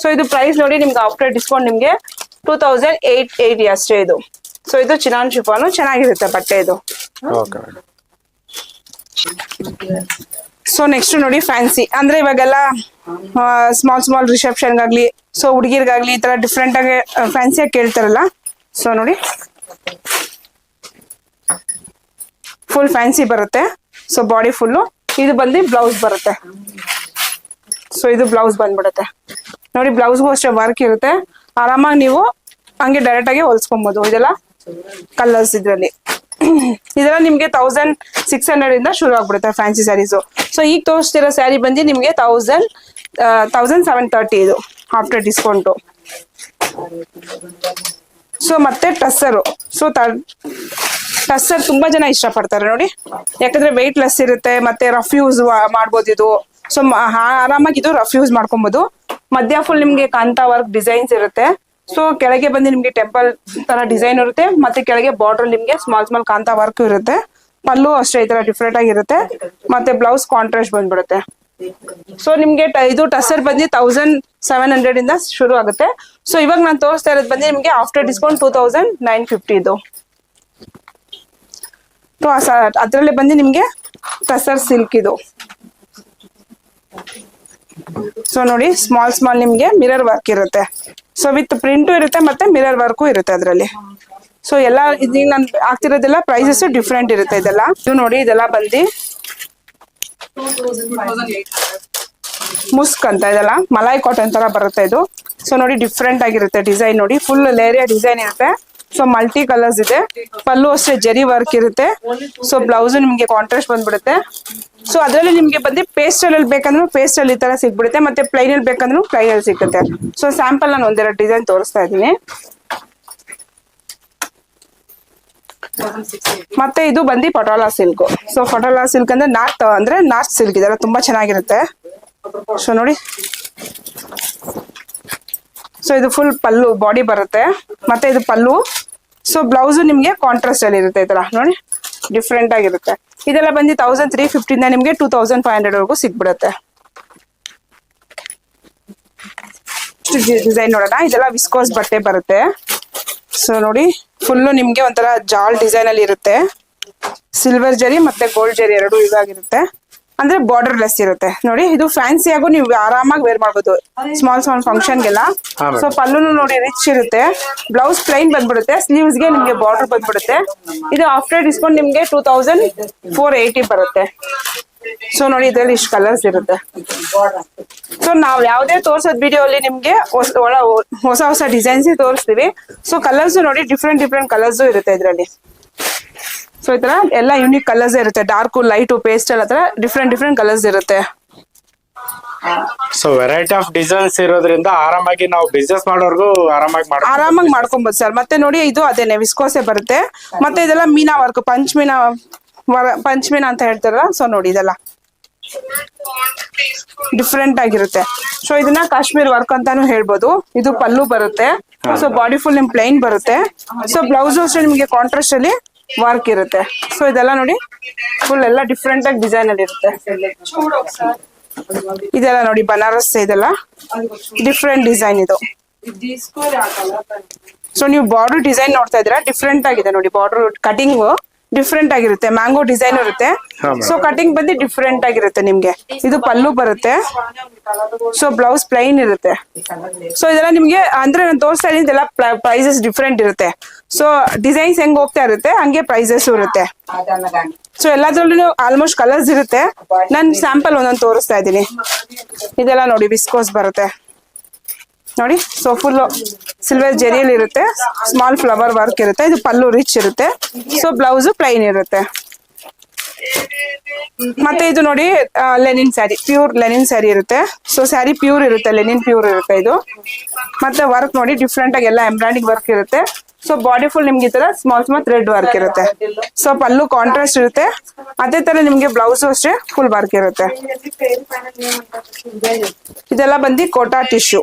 ಸೊ ಇದು ಪ್ರೈಸ್ ನೋಡಿ ನಿಮ್ಗೆ ಆಫ್ಟರ್ ಡಿಸ್ಕೌಂಟ್ ನಿಮ್ಗೆ ಟೂ ತೌಸಂಡ್ ಏಟ್ ಏಯ್ಟಿ ಅಷ್ಟೇ ಇದು. ಸೊ ಇದು ಚಿನಾನ್ ಶಿಫಾನು ಚೆನ್ನಾಗಿರುತ್ತೆ ಬಟ್ಟೆ ಇದು. ಸೊ ನೆಕ್ಸ್ಟ್ ನೋಡಿ ಫ್ಯಾನ್ಸಿ ಅಂದ್ರೆ ಇವಾಗೆಲ್ಲ ಸ್ಮಾಲ್ ಸ್ಮಾಲ್ ರಿಸೆಪ್ಷನ್ ಆಗ್ಲಿ ಸೊ ಹುಡುಗಿರ್ಗಾಗ್ಲಿ, ಈ ತರ ಡಿಫ್ರೆಂಟ್ ಆಗಿ ಫ್ಯಾನ್ಸಿಯಾಗಿ ಕೇಳ್ತಾರಲ್ಲ ಸೊ ನೋಡಿ. ಫುಲ್ ಫ್ಯಾನ್ಸಿ ಬರುತ್ತೆ ಸೊ ಬಾಡಿ ಫುಲ್ಲು ಇದು ಬಂದು ಬ್ಲೌಸ್ ಬರುತ್ತೆ. ಸೊ ಇದು ಬ್ಲೌಸ್ ಬಂದ್ಬಿಡುತ್ತೆ. ನೋಡಿ ಬ್ಲೌಸ್ಗೂ ಅಷ್ಟೇ ವರ್ಕ್ ಇರುತ್ತೆ. ಆರಾಮಾಗಿ ನೀವು ಹಂಗೆ ಡೈರೆಕ್ಟ್ ಆಗಿ ಇದೆಲ್ಲ ಕಲರ್ಸ್ ಇದ್ರಲ್ಲಿ. ಇದೆಲ್ಲ ನಿಮ್ಗೆ ತೌಸಂಡ್ ಸಿಕ್ಸ್ ಹಂಡ್ರೆಡ್ ಇಂದ ಶುರು ಆಗ್ಬಿಡುತ್ತೆ ಫ್ಯಾನ್ಸಿ ಸ್ಯಾರೀಸು ಸೊ ಈಗ ತೋರಿಸ್ತಿರೋ ಸ್ಯಾರಿ ಬಂದು ನಿಮ್ಗೆ ತೌಸಂಡ್ ತೌಸಂಡ್ ಸೆವೆನ್ ತರ್ಟಿ ಇದು ಆಫ್ಟರ್ ಡಿಸ್ಕೌಂಟು ಸೊ ಮತ್ತೆ ಟಸ್ಸರು ಸೊ ಟಸ್ಸರ್ ತುಂಬಾ ಜನ ಇಷ್ಟಪಡ್ತಾರೆ ನೋಡಿ. ಯಾಕಂದ್ರೆ ವೆಯ್ಟ್ ಲೆಸ್ ಇರುತ್ತೆ, ಮತ್ತೆ ರಫ್ ಯೂಸ್ ಮಾಡ್ಬೋದು ಇದು. ಸೊ ಆರಾಮಾಗಿ ಇದು ರಫ್ ಯೂಸ್ ಮಾಡ್ಕೊಬೋದು. ಮಧ್ಯ ಫುಲ್ ನಿಮ್ಗೆ ಕಾಂತಾ ವರ್ಕ್ ಡಿಸೈನ್ಸ್ ಇರುತ್ತೆ. ಸೊ ಕೆಳಗೆ ಬಂದು ನಿಮ್ಗೆ ಟೆಂಪಲ್ ತರ ಡಿಸೈನ್ ಇರುತ್ತೆ, ಮತ್ತೆ ಕೆಳಗೆ ಬಾರ್ಡರ್ ನಿಮ್ಗೆ ಸ್ಮಾಲ್ ಸ್ಮಾಲ್ ಕಾಂತಾ ವರ್ಕ್ ಇರುತ್ತೆ. ಪಲ್ಲು ಅಷ್ಟೇ ಈ ತರ ಡಿಫ್ರೆಂಟ್ ಆಗಿರುತ್ತೆ. ಮತ್ತೆ ಬ್ಲೌಸ್ ಕಾಂಟ್ರಾಸ್ಟ್ ಬಂದ್ಬಿಡುತ್ತೆ. ಸೊ ನಿಮ್ಗೆ ಇದು ಟಸರ್ ಬಂದು ತೌಸಂಡ್ ಸೆವೆನ್ ಹಂಡ್ರೆಡ್ ಇಂದ ಶುರು ಆಗುತ್ತೆ. ಸೊ ಇವಾಗ ನಾನು ತೋರಿಸ್ತಾ ಇರೋದು ಬಂದು ನಿಮ್ಗೆ after discount two thousand nine fifty ಇದು. ಅದರಲ್ಲಿ ಬಂದು ನಿಮ್ಗೆ ಟಸರ್ ಸಿಲ್ಕ್ ಇದು. ಸೊ ನೋಡಿ ಸ್ಮಾಲ್ ಸ್ಮಾಲ್ ನಿಮ್ಗೆ ಮಿರರ್ ವರ್ಕ್ ಇರುತ್ತೆ. ಸೊ ವಿತ್ ಪ್ರಿಂಟು ಇರುತ್ತೆ ಮತ್ತೆ ಮಿರರ್ ವರ್ಕು ಇರುತ್ತೆ ಅದರಲ್ಲಿ. ಸೊ ಎಲ್ಲ ಇದೀಗ ನಾನು ಆಗ್ತಿರೋದೆಲ್ಲ ಪ್ರೈಸಸ್ ಡಿಫ್ರೆಂಟ್ ಇರುತ್ತೆ ಇದೆಲ್ಲ. ಇದು ನೋಡಿ, ಇದೆಲ್ಲ ಬಂದು ಮುಸ್ಕ್ ಅಂತ ಇದೆಲ್ಲ, ಮಲಾಯ್ ಕಾಟನ್ ತರ ಬರುತ್ತೆ ಇದು. ಸೊ ನೋಡಿ ಡಿಫ್ರೆಂಟ್ ಆಗಿರುತ್ತೆ ಡಿಸೈನ್ ನೋಡಿ. ಫುಲ್ ಲೇರಿಯಾ ಡಿಸೈನ್ ಇರುತ್ತೆ. ಸೊ ಮಲ್ಟಿ ಕಲರ್ಸ್ ಇದೆ. ಪಲ್ಲು ಅಷ್ಟೇ, ಜರಿ ವರ್ಕ್ ಇರುತ್ತೆ. ಸೊ ಬ್ಲೌಸ್ ನಿಮ್ಗೆ ಕಾಂಟ್ರಾಸ್ಟ್ ಬಂದ್ಬಿಡುತ್ತೆ. ಸೊ ಅದರಲ್ಲಿ ನಿಮ್ಗೆ ಬಂದು ಪೇಸ್ಟಲ್ ಅಲ್ಲಿ ಬೇಕಂದ್ರೂ ಪೇಸ್ಟಲ್ ಈ ತರ ಸಿಗ್ಬಿಡುತ್ತೆ. ಮತ್ತೆ ಪ್ಲೈನ್ ಅಲ್ಲಿ ಬೇಕಂದ್ರೂ ಪ್ಲೈನ್ ಅಲ್ಲಿ ಸಿಗುತ್ತೆ. ಸೊ ಸ್ಯಾಂಪಲ್ ನಾನು ಒಂದೆರಡು ಡಿಸೈನ್ ತೋರಿಸ್ತಾ ಇದ್ದೀನಿ. ಮತ್ತೆ ಇದು ಬಂದು Patola silk. So Patola silk ಅಂದ್ರೆ ನಾರ್ತ್ ಅಂದ್ರೆ ನಾರ್ತ್ ಸಿಲ್ಕ್ ಇದೆಲ್ಲ ತುಂಬಾ ಚೆನ್ನಾಗಿರುತ್ತೆ. ಸೊ ನೋಡಿ. ಸೊ ಇದು ಫುಲ್ ಪಲ್ಲು ಬಾಡಿ ಬರುತ್ತೆ. ಮತ್ತೆ ಇದು ಪಲ್ಲು. ಸೊ ಬ್ಲೌಸ್ ನಿಮ್ಗೆ ಕಾಂಟ್ರಾಸ್ಟ್ ಅಲ್ಲಿ ಇರುತ್ತೆ ಇದೆಲ್ಲ ನೋಡಿ. ಡಿಫ್ರೆಂಟ್ ಆಗಿರುತ್ತೆ. ಇದೆಲ್ಲ ಬಂದು ತೌಸಂಡ್ ತ್ರೀ ಫಿಫ್ಟಿಂದ ನಿಮ್ಗೆ ಟೂ ತೌಸಂಡ್ ಫೈವ್ ಹಂಡ್ರೆಡ್ ವರೆಗೂ ಸಿಗ್ಬಿಡುತ್ತೆ. ಡಿಸೈನ್ ನೋಡೋಣ. ಇದೆಲ್ಲ ವಿಸ್ಕೋಸ್ ಬಟ್ಟೆ ಬರುತ್ತೆ. ಸೊ ನೋಡಿ ಫುಲ್ಲು ನಿಮ್ಗೆ ಒಂಥರ ಜಾಲ್ ಡಿಸೈನ್ ಅಲ್ಲಿ ಇರುತ್ತೆ. ಸಿಲ್ವರ್ ಜರಿ ಮತ್ತೆ ಗೋಲ್ಡ್ ಜರಿ ಎರಡು ಇದಾಗಿರುತ್ತೆ. ಅಂದ್ರೆ ಬಾರ್ಡರ್ ಲೆಸ್ ಇರುತ್ತೆ. ನೋಡಿ ಇದು ಫ್ಯಾನ್ಸಿ ಆಗು ನೀವು ಆರಾಮಾಗಿ ವೇರ್ ಮಾಡ್ಬೋದು. ಸ್ಮಾಲ್ ಸ್ಮಾಲ್ ಫಂಕ್ಷನ್ಗೆಲ್ಲ ಗೆಲ್ಲ. ಸೊ ಪಲ್ಲುನು ನೋಡಿ ರಿಚ್ ಇರುತ್ತೆ. ಬ್ಲೌಸ್ ಪ್ಲೈನ್ ಬಂದ್ಬಿಡುತ್ತೆ. ಸ್ಲೀವ್ಸ್ಗೆ ನಿಮ್ಗೆ ಬಾರ್ಡರ್ ಬಂದ್ಬಿಡುತ್ತೆ. ಇದು ಆಫ್ಟರ್ ಡಿಸ್ಕೌಂಟ್ ನಿಮ್ಗೆ ಟೂ ತೌಸಂಡ್ ಫೋರ್ ಏಯ್ಟಿ ಬರುತ್ತೆ. ಸೊ ನೋಡಿ ಇದ್ರಲ್ಲಿ ಇಷ್ಟು ಕಲರ್ಸ್ ಇರುತ್ತೆ. ಸೊ ನಾವ್ ಯಾವ್ದೇ ತೋರ್ಸೋದ್ ವಿಡಿಯೋ ಅಲ್ಲಿ ನಿಮ್ಗೆ ಹೊಸ ಒಳ- ಹೊಸ ಹೊಸ ಡಿಸೈನ್ಸ್ ತೋರಿಸ್ತೀವಿ. ಸೊ ಕಲರ್ಸ್ ನೋಡಿ ಡಿಫ್ರೆಂಟ್ ಡಿಫ್ರೆಂಟ್ ಕಲರ್ಸ್ ಇರುತ್ತೆ ಇದ್ರಲ್ಲಿ. ಸೊ ಈ ತರ ಎಲ್ಲ ಯೂನಿಕ್ ಕಲರ್ಸ್ ಇರುತ್ತೆ. ಡಾರ್ಕ್ ಲೈಟ್ ಪೇಸ್ಟಲ್ ಹತ್ರ ಡಿಫ್ರೆಂಟ್ ಡಿಫ್ರೆಂಟ್ ಕಲರ್ಸ್ ಇರುತ್ತೆ. ಸೊ ವೆರೈಟಿ ಆಫ್ ಡಿಸೈನ್ಸ್ ಇರೋದ್ರಿಂದ ಆರಾಮಾಗಿ ನಾವು ಬಿಸ್ನೆಸ್ ಮಾಡೋರ್ಗು ಆರಾಮಾಗಿ ಆರಾಮಾಗಿ ಮಾಡ್ಕೊಬೋದು ಸರ್. ಮತ್ತೆ ನೋಡಿ ಇದು ಅದೇನೆ ವಿಸ್ಕೋಸೆ ಬರುತ್ತೆ. ಮತ್ತೆ ಇದೆಲ್ಲ ಮೀನಾ ವರ್ಕ್ ಪಂಚ್ಮೀನಾ ವರ- ಪಂಚ್ಮೀನಾ ಅಂತ ಹೇಳ್ತಾರಲ್ಲ ಸೊ ನೋಡಿ ಇದೆಲ್ಲ. ಡಿಫ್ರೆಂಟ್ ಆಗಿರುತ್ತೆ. ಸೊ ಇದನ್ನ ಕಾಶ್ಮೀರ್ ವರ್ಕ್ ಅಂತಾನು ಹೇಳ್ಬೋದು. ಇದು ಪಲ್ಲು ಬರುತ್ತೆ. ಸೊ ಬಾಡಿ ಫುಲ್ ನಿಮ್ ಪ್ಲೈನ್ ಬರುತ್ತೆ. ಸೊ ಬ್ಲೌಸ್ ಅಷ್ಟೇ ನಿಮ್ಗೆ ಕಾಂಟ್ರಾಸ್ಟ್ ಅಲ್ಲಿ ವರ್ಕ್ ಇರುತ್ತೆ. ಸೊ ಇದೆಲ್ಲ ನೋಡಿ ಫುಲ್ ಎಲ್ಲ ಡಿಫ್ರೆಂಟ್ ಆಗಿ ಡಿಸೈನ್ ಅಲ್ಲಿ ಇರುತ್ತೆ. ಇದೆಲ್ಲ ನೋಡಿ ಬನಾರಸ್ ಇದೆಲ್ಲ. ಡಿಫ್ರೆಂಟ್ ಡಿಸೈನ್ ಇದು. ಸೊ ನೀವು ಬಾರ್ಡರ್ ಡಿಸೈನ್ ನೋಡ್ತಾ ಇದ್ರ ಡಿಫ್ರೆಂಟ್ ಆಗಿದೆ ನೋಡಿ ಬಾರ್ಡರ್ ಕಟಿಂಗ್ ಡಿಫ್ರೆಂಟ್ ಆಗಿರುತ್ತೆ. ಮ್ಯಾಂಗೋ ಡಿಸೈನ್ ಇರುತ್ತೆ. ಸೊ ಕಟಿಂಗ್ ಬಂದು ಡಿಫ್ರೆಂಟ್ ಆಗಿರುತ್ತೆ ನಿಮ್ಗೆ. ಇದು ಪಲ್ಲು ಬರುತ್ತೆ. ಸೊ ಬ್ಲೌಸ್ ಪ್ಲೈನ್ ಇರುತ್ತೆ. ಸೊ ಇದೆಲ್ಲ ನಿಮ್ಗೆ ಅಂದ್ರೆ ನಾನು ತೋರಿಸ್ತಾ ಇದ್ದೀನಿ ಇದೆಲ್ಲ ಪ್ರೈಸಸ್ ಡಿಫ್ರೆಂಟ್ ಇರುತ್ತೆ. ಸೊ ಡಿಸೈನ್ಸ್ ಹೆಂಗ್ ಹೋಗ್ತಾ ಇರುತ್ತೆ ಹಂಗೆ ಪ್ರೈಸಸ್ ಇರುತ್ತೆ. ಸೊ ಎಲ್ಲದ್ರಲ್ಲೂ ಆಲ್ಮೋಸ್ಟ್ ಕಲರ್ಸ್ ಇರುತ್ತೆ. ನಾನು ಸ್ಯಾಂಪಲ್ ಒಂದೊಂದು ತೋರಿಸ್ತಾ ಇದ್ದೀನಿ. ಇದೆಲ್ಲ ನೋಡಿ ಬಿಸ್ಕೋಸ್ ಬರುತ್ತೆ. ನೋಡಿ ಸೊ ಫುಲ್ ಸಿಲ್ವರ್ ಜೆರಿಯಲ್ಲಿ ಇರುತ್ತೆ ಸ್ಮಾಲ್ ಫ್ಲವರ್ ವರ್ಕ್ ಇರುತ್ತೆ, ಇದು ಪಲ್ಲು ರಿಚ್ ಇರುತ್ತೆ ಸೊ ಬ್ಲೌಸ್ ಪ್ಲೈನ್ ಇರುತ್ತೆ. ಮತ್ತೆ ಇದು ನೋಡಿ linen sari pure linen sari ಇರುತ್ತೆ ಸೊ ಸ್ಯಾರಿ ಪ್ಯೂರ್ ಇರುತ್ತೆ ಲೆನಿನ್ ಪ್ಯೂರ್ ಇರುತ್ತೆ ಇದು. ಮತ್ತೆ ವರ್ಕ್ ನೋಡಿ ಡಿಫ್ರೆಂಟ್ ಆಗಿ ಎಲ್ಲ ಎಂಬ್ರಾಯ್ಡಿಂಗ್ ವರ್ಕ್ ಇರುತ್ತೆ. ಸೊ ಬಾಡಿ ಫುಲ್ ನಿಮ್ಗೆ ಈ ತರ ಸ್ಮಾಲ್ ಸ್ಮಾಲ್ ಥ್ರೆಡ್ ವರ್ಕ್ ಇರುತ್ತೆ. ಸೊ ಪಲ್ಲು ಕಾಂಟ್ರಾಸ್ಟ್ ಇರುತ್ತೆ. ಅದೇ ತರ ನಿಮ್ಗೆ ಬ್ಲೌಸ್ ಅಷ್ಟೇ ಫುಲ್ ವರ್ಕ್ ಇರುತ್ತೆ. ಇದೆಲ್ಲ ಬಂದು ಕೋಟಾ ಟಿಶ್ಯೂ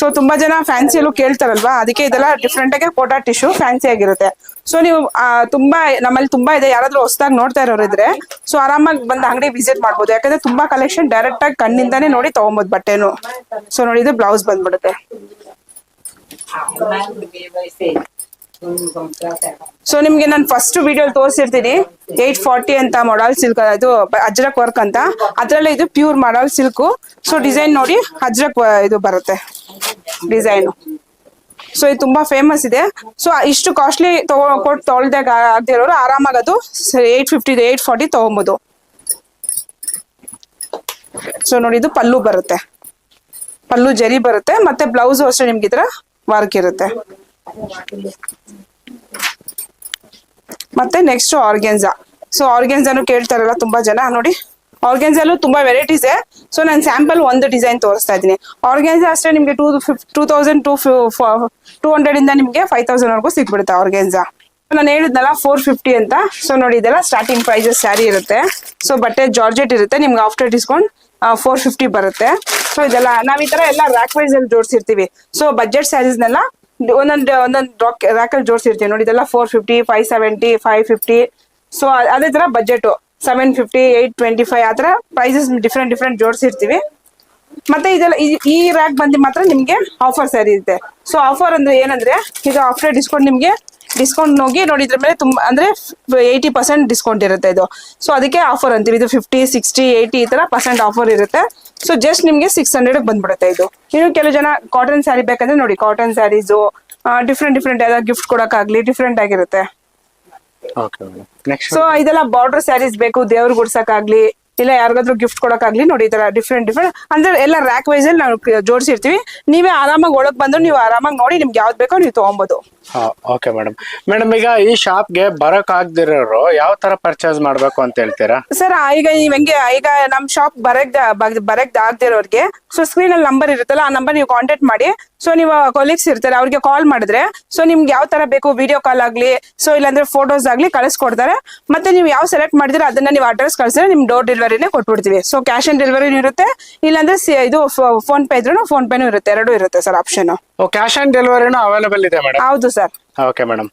ಸೊ ತುಂಬಾ ಜನ ಫ್ಯಾನ್ಸಿ ಎಲ್ಲೂ ಕೇಳ್ತಾರಲ್ವಾ? ಅದಕ್ಕೆ ಇದೆಲ್ಲ ಡಿಫ್ರೆಂಟ್ ಆಗಿ ಕೋಟಾ ಟಿಶ್ಯೂ ಫ್ಯಾನ್ಸಿ ಆಗಿರುತ್ತೆ. ಸೊ ನೀವು ತುಂಬಾ ನಮ್ಮಲ್ಲಿ ತುಂಬಾ ಇದೆ. ಯಾರಾದ್ರೂ ಹೊಸದಾಗಿ ನೋಡ್ತಾ ಇರೋರು ಇದ್ರೆ ಸೊ ಆರಾಮಾಗಿ ಬಂದು ಅಂಗಡಿ ವಿಸಿಟ್ ಮಾಡ್ಬೋದು. ಯಾಕಂದ್ರೆ ತುಂಬಾ ಕಲೆಕ್ಷನ್ ಡೈರೆಕ್ಟ್ ಆಗಿ ಕಣ್ಣಿಂದಾನೇ ನೋಡಿ ತಗೊಬೋದು ಬಟ್ಟೆನು. ಸೊ ನೋಡಿ ಇದು ಬ್ಲೌಸ್ ಬಂದ್ಬಿಡುತ್ತೆ. ಸೊ ನಿಮ್ಗೆ ನಾನು ಫಸ್ಟ್ ವಿಡಿಯೋ ತೋರಿಸಿರ್ತೀನಿ. ಏಟ್ ಫಾರ್ಟಿ ಅಂತ ಮಾಡಲ್ ಸಿಲ್ಕ್ ಇದು ಅಜ್ರಕ್ ವರ್ಕ್ ಅಂತ. ಅದ್ರಲ್ಲೇ ಇದು pure modal silk so design ನೋಡಿ ಅಜ್ರಕ್ ಇದು ಬರುತ್ತೆ. ಡಿಸೈನ್ ಸೊ ಇದು ತುಂಬಾ ಫೇಮಸ್ ಇದೆ. ಸೊ ಇಷ್ಟು ಕಾಸ್ಟ್ಲಿ ತಗೋ ಕೊಟ್ಟು ತೊಳ್ದಾಗ ಆಗದಿರೋರು ಆರಾಮಾಗಿ ಅದು ಏಟ್ ಫಿಫ್ಟಿ ಏಟ್ ಫಾರ್ಟಿ ತಗೊಬೋದು. ಸೊ ನೋಡಿ ಇದು ಪಲ್ಲು ಬರುತ್ತೆ. ಪಲ್ಲು ಜರಿ ಬರುತ್ತೆ. ಮತ್ತೆ ಬ್ಲೌಸ್ ಅಷ್ಟೇ ನಿಮ್ಗೆ ವರ್ಕ್ ಇರುತ್ತೆ. ಮತ್ತೆ ನೆಕ್ಸ್ಟ್ ಆರ್ಗೆನ್ಸ ಸೊ ಆರ್ಗೆನ್ಸಾನು ಕೇಳ್ತಾರಲ್ಲ ತುಂಬಾ ಜನ, ನೋಡಿ. ಆರ್ಗೆನ್ಸಲ್ಲೂ ತುಂಬಾ ವೆರೈಟೀಸ್ ಇದೆ. ಸೊ ನಾನು ಸ್ಯಾಂಪಲ್ ಒಂದು ಡಿಸೈನ್ ತೋರಿಸ್ತಾ ಇದ್ದೀನಿ. ಆರ್ಗೆನ್ಸಾ ಅಷ್ಟೇ ನಿಮಗೆ two ಫಿಫ್ two thousand two two hundred ಇಂದ ನಿಮಗೆ ಫೈವ್ ತೌಸಂಡ್ ವರೆಗೂ ಸಿಕ್ಬಿಡುತ್ತೆ ಆರ್ಗೆನ್ಸಾ ನಾನು ಹೇಳಿದ್ನಲ್ಲ ಫೋರ್ ಫಿಫ್ಟಿ ಅಂತ. ಸೊ ನೋಡಿ, ಇದೆಲ್ಲ ಸ್ಟಾರ್ಟಿಂಗ್ ಪ್ರೈಸಸ್ ಸ್ಯಾರಿ ಇರುತ್ತೆ. ಸೊ ಬಟ್ಟೆ ಜಾರ್ಜೆಟ್ ಇರುತ್ತೆ. ನಿಮ್ಗೆ ಆಫ್ಟರ್ ಡಿಸ್ಕೌಂಟ್ ಫೋರ್ ಫಿಫ್ಟಿ ಬರುತ್ತೆ. ಸೊ ಇದೆಲ್ಲ, ನಾವ್ ಈ ತರ ಎಲ್ಲ ರ್ಯಾಕ್ ವೈಸ್ ಅಲ್ಲಿ ಜೋಡಿಸಿರ್ತೀವಿ. ಸೊ ಬಜೆಟ್ ಸ್ಯಾರೀಸ್ನೆಲ್ಲ ಒಂದೊಂದು ಒಂದೊಂದು ರ್ಯಾಕ್ ಅಲ್ಲಿ ಜೋಡಿಸಿರ್ತೀವಿ. ನೋಡಿ, ಇದೆಲ್ಲ four fifty five seventy five fifty so ಅದೇ ತರ budget seven fifty eight twenty five ಆ ತರ ಪ್ರೈಸಸ್ ಡಿಫ್ರೆಂಟ್ ಡಿಫ್ರೆಂಟ್ ಜೋಡಿಸಿರ್ತೀವಿ. ಮತ್ತೆ ಇದೆಲ್ಲ, ಈ- ರ್ಯಾಕ್ ಬಂದು ಮಾತ್ರ ನಿಮ್ಗೆ ಆಫರ್ ಸ್ಯಾರಿ ಇರುತ್ತೆ ಸೊ ಆಫರ್ ಅಂದ್ರೆ ಏನಂದ್ರೆ, ಈಗ ಆಫ್ಟರ್ ಡಿಸ್ಕೌಂಟ್ ನಿಮ್ಗೆ ಡಿಸ್ಕೌಂಟ್ ಹೋಗಿ ನೋಡಿ ನೋಡಿದ್ರ ಮೇಲೆ ತುಂಬಾ ಅಂದ್ರೆ ಏಯ್ಟಿ ಪರ್ಸೆಂಟ್ ಡಿಸ್ಕೌಂಟ್ ಇರುತ್ತೆ ಇದು. ಸೊ ಅದಕ್ಕೆ ಆಫರ್ ಅಂತೀವಿ. ಇದು ಫಿಫ್ಟಿ ಸಿಕ್ಸ್ಟಿ ಏಯ್ಟಿ ಈ ತರ ಪರ್ಸೆಂಟ್ ಆಫರ್ ಇರುತ್ತೆ. ಸೊ ಜಸ್ಟ್ ನಿಮ್ಗೆ ಸಿಕ್ಸ್ ಹಂಡ್ರೆಡ್ ಬಂದ್ಬಿಡುತ್ತೆ ಇದು. ಇನ್ನು ಕೆಲವು ಜನ ಕಾಟನ್ ಸ್ಯಾರಿ ಬೇಕಂದ್ರೆ ನೋಡಿ ಕಾಟನ್ ಸ್ಯಾರೀಸು ಡಿಫ್ರೆಂಟ್ ಡಿಫ್ರೆಂಟ್ ಯಾವ್ದಾದ್ರು ಗಿಫ್ಟ್ ಕೊಡಕ್ಕಾಗ್ಲಿ ಡಿಫ್ರೆಂಟ್ ಆಗಿರುತ್ತೆ. ಸೊ ಇದೆಲ್ಲ ಬಾರ್ಡರ್ ಸ್ಯಾರೀಸ್ ಬೇಕು ದೇವ್ರಿಗೆ ಗುಡ್ಸಕ್ಕಾಗ್ಲಿ ಇಲ್ಲ ಯಾರಿಗಾದ್ರೂ ಗಿಫ್ಟ್ ಕೊಡಕ್ಕಾಗ್ಲಿ ನೋಡಿ ಈ ತರ ಡಿಫ್ರೆಂಟ್ ಡಿಫ್ರೆಂಟ್ ಅಂದ್ರೆ ಎಲ್ಲ ರ್ಯಾಕ್ ವೈಸ್ ಅಲ್ಲಿ ನಾವು ಜೋಡಿಸಿರ್ತೀವಿ. ನೀವೇ ಆರಾಮಾಗಿ ಒಳಗ್ ಬಂದು ನೀವು ಆರಾಮಾಗಿ ನೋಡಿ ನಿಮ್ಗೆ ಯಾವ್ದು ಬೇಕೋ ನೀವು ತಗೊಬೋದು. ಓಕೆ ಮೇಡಮ್ ಮೇಡಮ್ ಈಗ ಈ ಶಾಪ್ಗೆ ಬರಕ್ ಆಗದಿರೋರು ಯಾವ ತರ ಪರ್ಚೇಸ್ ಮಾಡ್ಬೇಕು ಅಂತ ಹೇಳ್ತೀರಾ? ಸರ್ ಈಗ ನೀವ್ ಹೆಂಗೆ ಈಗ ನಮ್ ಶಾಪ್ ಬರಕ್ ಬರಕ್ ಆಗ್ದಿರೋರ್ಗೆ ಸೊ ಸ್ಕ್ರೀನ್ ಅಲ್ಲಿ ನಂಬರ್ ಇರುತ್ತಲ್ಲ, ಆ ನಂಬರ್ ನೀವು ಕಾಂಟ್ಯಾಕ್ಟ್ ಮಾಡಿ ಸೊ ನೀವು ಕೊಲೀಗ್ಸ್ ಇರ್ತಾರೆ, ಅವ್ರಿಗೆ ಕಾಲ್ ಮಾಡಿದ್ರೆ ಸೊ ನಿಮ್ಗೆ ಯಾವ ತರ ಬೇಕು ವಿಡಿಯೋ ಕಾಲ್ ಆಗ್ಲಿ ಸೊ ಇಲ್ಲಾಂದ್ರೆ ಫೋಟೋಸ್ ಆಗ್ಲಿ ಕಳಿಸ್ಕೊಡ್ತಾರೆ, ಮತ್ತೆ ನೀವು ಯಾವ ಸೆಲೆಕ್ಟ್ ಮಾಡಿದ್ರೆ ಅದನ್ನ ನೀವು ಅಡ್ರೆಸ್ ಕಳ್ಸಿದ್ರೆ ನಿಮ್ ಡೋರ್ ಡೆಲಿವರಿನೇ ಕೊಟ್ಬಿಡ್ತೀವಿ. ಸೊ ಕ್ಯಾಶ್ ಆನ್ ಡೆಲಿವರಿ ಇರುತ್ತೆ, ಇಲ್ಲಾಂದ್ರೆ ಇದು ಫೋನ್ ಪೇ ಇದ್ರೂ ಫೋನ್ ಪೇನೂ ಇರುತ್ತೆ, ಎರಡೂ ಇರುತ್ತೆ ಸರ್ ಆಪ್ಷನ್ ಕ್ಯಾಶ್ ಆನ್ ಡೆಲಿವರಿನೂ ಅವೈಲೇಬಲ್ ಇದೆ ಮೇಡಮ್ ಹೌದು ಸರ್ ಓಕೆ ಮೇಡಮ್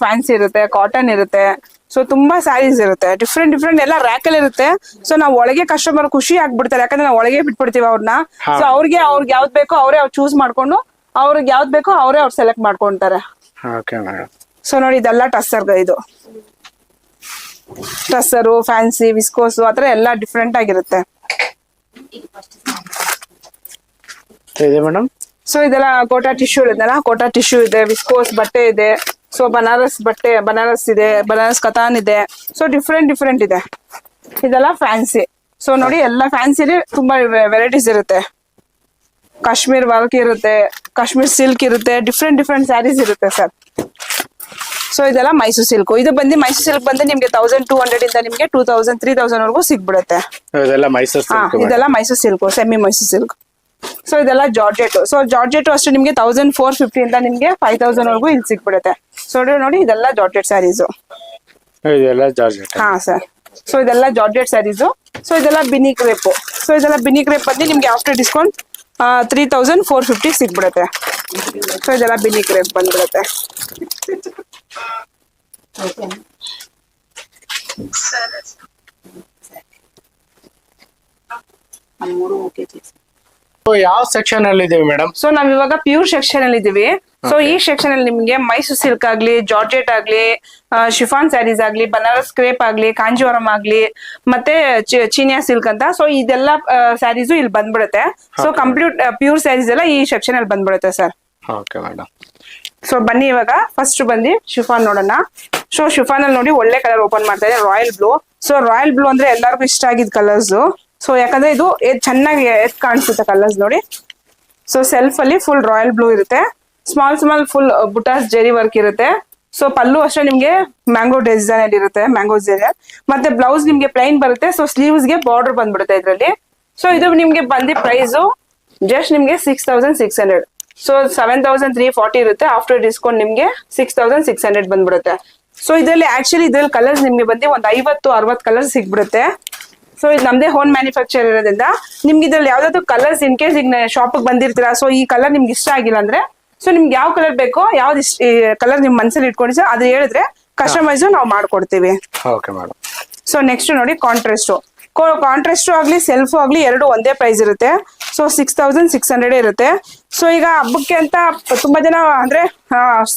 ಫ್ಯಾನ್ಸಿ ಇರುತ್ತೆ ಕಾಟನ್ ಇರುತ್ತೆ. ಸೊ ತುಂಬಾ ಸ್ಯಾರೀಸ್ ಇರುತ್ತೆ. ಡಿಫ್ರೆಂಟ್ ಡಿಫ್ರೆಂಟ್ ಎಲ್ಲ ರ್ಯಾಕ್ ಅಲ್ಲಿ ಇರುತ್ತೆ. ಸೊ ನಾವು ಒಳಗೆ ಕಸ್ಟಮರ್ ಖುಷಿ ಆಗ್ಬಿಡ್ತಾರೆ. ಯಾಕಂದ್ರೆ ನಾವು ಒಳಗೆ ಬಿಟ್ಬಿಡ್ತೀವಿ ಅವ್ರನ್ನ. ಸೊ ಅವ್ರಿಗೆ ಅವ್ರಿಗೆ ಯಾವ್ದು ಬೇಕೋ ಅವರೇ ಅವ್ರು ಚೂಸ್ ಮಾಡ್ಕೊಂಡು ಅವ್ರಿಗೆ ಯಾವ್ದು ಬೇಕೋ ಅವರೇ ಅವ್ರು ಸೆಲೆಕ್ಟ್ ಮಾಡ್ಕೊಂತಾರೆ. ಓಕೆ ಮೇಡಮ್ ಸೊ ನೋಡಿ ಇದೆಲ್ಲ ಟಸ್ಸರ್ ಇದು. ಟಸ್ಸರು ಫ್ಯಾನ್ಸಿ ವಿಸ್ಕೋಸು ಆತರ ಎಲ್ಲ ಡಿಫ್ರೆಂಟ್ ಆಗಿರುತ್ತೆ. ಇದೆ ಮೇಡಮ್? ಸೊ ಇದೆಲ್ಲ ಕೋಟಾ ಟಿಶ್ಯೂ ಇದೆಲ್ಲ ಕೋಟಾ ಟಿಶ್ಯೂ ಇದೆ ವಿಸ್ಕೋಸ್ ಬಟ್ಟೆ ಇದೆ ಸೊ ಬನಾರಸ್ ಬಟ್ಟೆ ಬನಾರಸ್ ಇದೆ ಬನಾರಸ್ ಕತಾನ್ ಇದೆ ಸೊ ಡಿಫ್ರೆಂಟ್ ಡಿಫ್ರೆಂಟ್ ಇದೆ. ಇದೆಲ್ಲ ಫ್ಯಾನ್ಸಿ ಸೊ ನೋಡಿ ಎಲ್ಲ ಫ್ಯಾನ್ಸಿಲಿ ತುಂಬಾ ವೆರೈಟೀಸ್ ಇರುತ್ತೆ. ಕಾಶ್ಮೀರ್ ವರ್ಕ್ ಇರುತ್ತೆ ಕಾಶ್ಮೀರ್ ಸಿಲ್ಕ್ ಇರುತ್ತೆ ಡಿಫ್ರೆಂಟ್ ಡಿಫ್ರೆಂಟ್ ಸ್ಯಾರೀಸ್ ಇರುತ್ತೆ ಸರ್ ಸೊ ಇದೆಲ್ಲ ಮೈಸೂರು ಸಿಲ್ಕ್ ಇದು ಬಂದು ಮೈಸೂರು ಸಿಲ್ಕ್ ಬಂದು ನಿಮ್ಗೆ ತೌಸಂಡ್ ಟೂ ಹಂಡ್ರೆಡ್ ಇಂದ ನಿಮ್ಗೆ ಟೂ ತೌಸಂಡ್ ತ್ರೀ ತೌಸಂಡ್ ವರ್ಗೂ ಸಿಗ್ಬಿಡುತ್ತೆ. ಇದೆಲ್ಲ ಮೈಸೂರು ಹಾ ಸಿಲ್ಕ್ ಇದೆಲ್ಲ Mysuru silk semi Mysuru silk so ಇದೆಲ್ಲ ಜಾರ್ಜೆಟ್ ಸೊ ಜಾರ್ಜೆಟ್ ಅಷ್ಟು ನಿಮ್ಗೆ ತೌಸಂಡ್ ಫೋರ್ ಫಿಫ್ಟಿ ಇಂದ ನಿಮ್ಗೆ ಫೈವ್ ತೌಸಂಡ್ ವರ್ಗೂ ಇಲ್ಲಿ ಸಿಕ್ಬಿಡುತ್ತೆ. ಸೊ ನೋಡಿ ಇದೆಲ್ಲ ಜಾರ್ಜೆಟ್ ಸ್ಯಾರೀಸು ಇದೆಲ್ಲ ಜಾರ್ಜೆಟ್ ಹಾ ಸರ್ ಸೊ ಇದೆಲ್ಲ ಜಾರ್ಜೆಟ್ ಸ್ಯಾರೀಸು ಸೊ ಇದೆಲ್ಲ ಬಿನಿ ಕ್ರೇಪ್ ಸೊ ಇದೆಲ್ಲ ಬಿನಿ ಕ್ರೇಪ್ ಬಂದು ನಿಮ್ಗೆ after discount three thousand four fifty ಸಿಕ್ಬಿಡುತ್ತೆ. ಸೊ ಇದೆಲ್ಲ ಬಿನಿ ಕ್ರೇಪ್ ಬಂದ್ಬಿಡುತ್ತೆ. ಯಾವ ಸೆಕ್ಷನ್ ಅಲ್ಲಿ ಇದೀವಿ ಮೇಡಮ್ ಸೊ ನಾವ್ ಇವಾಗ ಪ್ಯೂರ್ ಸೆಕ್ಷನ್ ಅಲ್ಲಿ ಇದೀವಿ. ಸೊ ಈ ಸೆಕ್ಷನ್ ಅಲ್ಲಿ ನಿಮ್ಗೆ ಮೈಸೂರ್ ಸಿಲ್ಕ್ ಆಗ್ಲಿ ಜಾರ್ಜೆಟ್ ಆಗ್ಲಿ ಶಿಫಾನ್ ಸ್ಯಾರೀಸ್ ಆಗ್ಲಿ ಬನಾರಸ್ ಕ್ರೇಪ್ ಆಗ್ಲಿ ಕಾಂಜಿವರಂ ಆಗ್ಲಿ ಮತ್ತೆ ಚೀನಿಯಾ ಸಿಲ್ಕ್ ಅಂತ. ಸೊ ಇದೆಲ್ಲ ಸ್ಯಾರೀಸು ಇಲ್ಲಿ ಬಂದ್ಬಿಡುತ್ತೆ. ಸೊ ಕಂಪ್ಲೀಟ್ ಪ್ಯೂರ್ ಸ್ಯಾರೀಸ್ ಎಲ್ಲ ಈ ಸೆಕ್ಷನ್ ಅಲ್ಲಿ ಬಂದ್ಬಿಡುತ್ತೆ ಸರ್ ಓಕೆ ಮೇಡಮ್ ಸೊ ಬನ್ನಿ ಇವಾಗ. ಫಸ್ಟ್ ಬಂದಿ ಶಿಫಾನ್ ನೋಡೋಣ. ಸೊ ಶಿಫಾನ್ ಅಲ್ಲಿ ನೋಡಿ ಒಳ್ಳೆ ಕಲರ್ ಓಪನ್ ಮಾಡ್ತಾ ಇದೆ royal blue so royal blue ಅಂದ್ರೆ ಎಲ್ಲರಿಗೂ ಇಷ್ಟ ಆಗಿದ್ ಕಲರ್ಸ್ ಸೊ ಯಾಕಂದ್ರೆ ಇದು ಚೆನ್ನಾಗಿ ಎದ್ ಕಾಣಿಸುತ್ತೆ ಕಲರ್ಸ್ ನೋಡಿ. ಸೊ ಸೆಲ್ಫ್ ಅಲ್ಲಿ ಫುಲ್ ರಾಯಲ್ ಬ್ಲೂ ಇರುತ್ತೆ. ಸ್ಮಾಲ್ ಸ್ಮಾಲ್ ಫುಲ್ ಬುಟಾಸ್ ಜೆರಿ ವರ್ಕ್ ಇರುತ್ತೆ. ಸೊ ಪಲ್ಲು ಅಷ್ಟೇ ನಿಮ್ಗೆ ಮ್ಯಾಂಗೋ ಡಿಸೈನ್ ಅಲ್ಲಿ ಇರುತ್ತೆ ಮ್ಯಾಂಗೋ ಡಿಸೈನ್ ಮತ್ತೆ ಬ್ಲೌಸ್ ನಿಮ್ಗೆ ಪ್ಲೈನ್ ಬರುತ್ತೆ. ಸೊ ಸ್ಲೀವ್ಸ್ಗೆ ಬಾರ್ಡರ್ ಬಂದ್ಬಿಡುತ್ತೆ ಇದರಲ್ಲಿ. ಸೊ ಇದು ನಿಮ್ಗೆ ಬಂದಿ ಪ್ರೈಸ್ ಜಸ್ಟ್ ನಿಮ್ಗೆ six thousand six hundred so seven thousand three forty ಇರುತ್ತೆ. ಆಫ್ಟರ್ ಡಿಸ್ಕೌಂಟ್ ನಿಮ್ಗೆ ಸಿಕ್ಸ್ ತೌಸಂಡ್ ಸಿಕ್ಸ್ ಹಂಡ್ರೆಡ್ ಬಂದ್ಬಿಡುತ್ತೆ. ಸೊ ಇದರಲ್ಲಿ ಆಕ್ಚುಲಿ ಇದ್ರಲ್ಲಿ ಕಲರ್ಸ್ ನಿಮ್ಗೆ ಬಂದು ಒಂದು ಐವತ್ತು, ಅರವತ್ತು ಕಲರ್ಸ್ ಸಿಗ್ಬಿಡುತ್ತೆ. ಸೊ ಇದು ನಮ್ದೇ ಹೋಮ್ ಮ್ಯಾನುಫ್ಯಾಕ್ಚರ್ ಇರೋದ್ರಿಂದ ನಿಮ್ಗೆ ಇದ್ರಲ್ಲಿ ಯಾವ್ದಾದ್ರು ಕಲರ್ಸ್ ಇನ್ ಕೇಸ್ ಈಗ ಶಾಪಿಗೆ ಬಂದಿರ್ತೀರಾ ಸೊ ಈ ಕಲರ್ ನಿಮ್ಗೆ ಇಷ್ಟ ಆಗಿಲ್ಲ ಅಂದ್ರೆ ಸೊ ನಿಮ್ಗೆ ಯಾವ ಕಲರ್ ಬೇಕೋ ಯಾವ್ದು ಇಷ್ಟ ಕಲರ್ ನಿಮ್ ಮನ್ಸಲ್ಲಿ ಇಟ್ಕೊಂಡಿದ್ರೆ ಅದು ಹೇಳಿದ್ರೆ ಕಸ್ಟಮೈಸ್ ನಾವು ಮಾಡ್ಕೊಡ್ತೀವಿ. ಓಕೆ ಮೇಡಮ್ ಸೊ ನೆಕ್ಸ್ಟ್ ನೋಡಿ ಕಾಂಟ್ರಾಸ್ಟು ಕಾಂಟ್ರಾಸ್ಟು ಆಗ್ಲಿ ಸೆಲ್ಫ್ ಆಗ್ಲಿ ಎರಡು ಒಂದೇ ಪ್ರೈಸ್ ಇರುತ್ತೆ. So six thousand six hundred ಇರುತ್ತೆ. ಸೊ ಈಗ ಹಬ್ಬಕ್ಕೆ ಅಂತ ತುಂಬಾ ಜನ ಅಂದ್ರೆ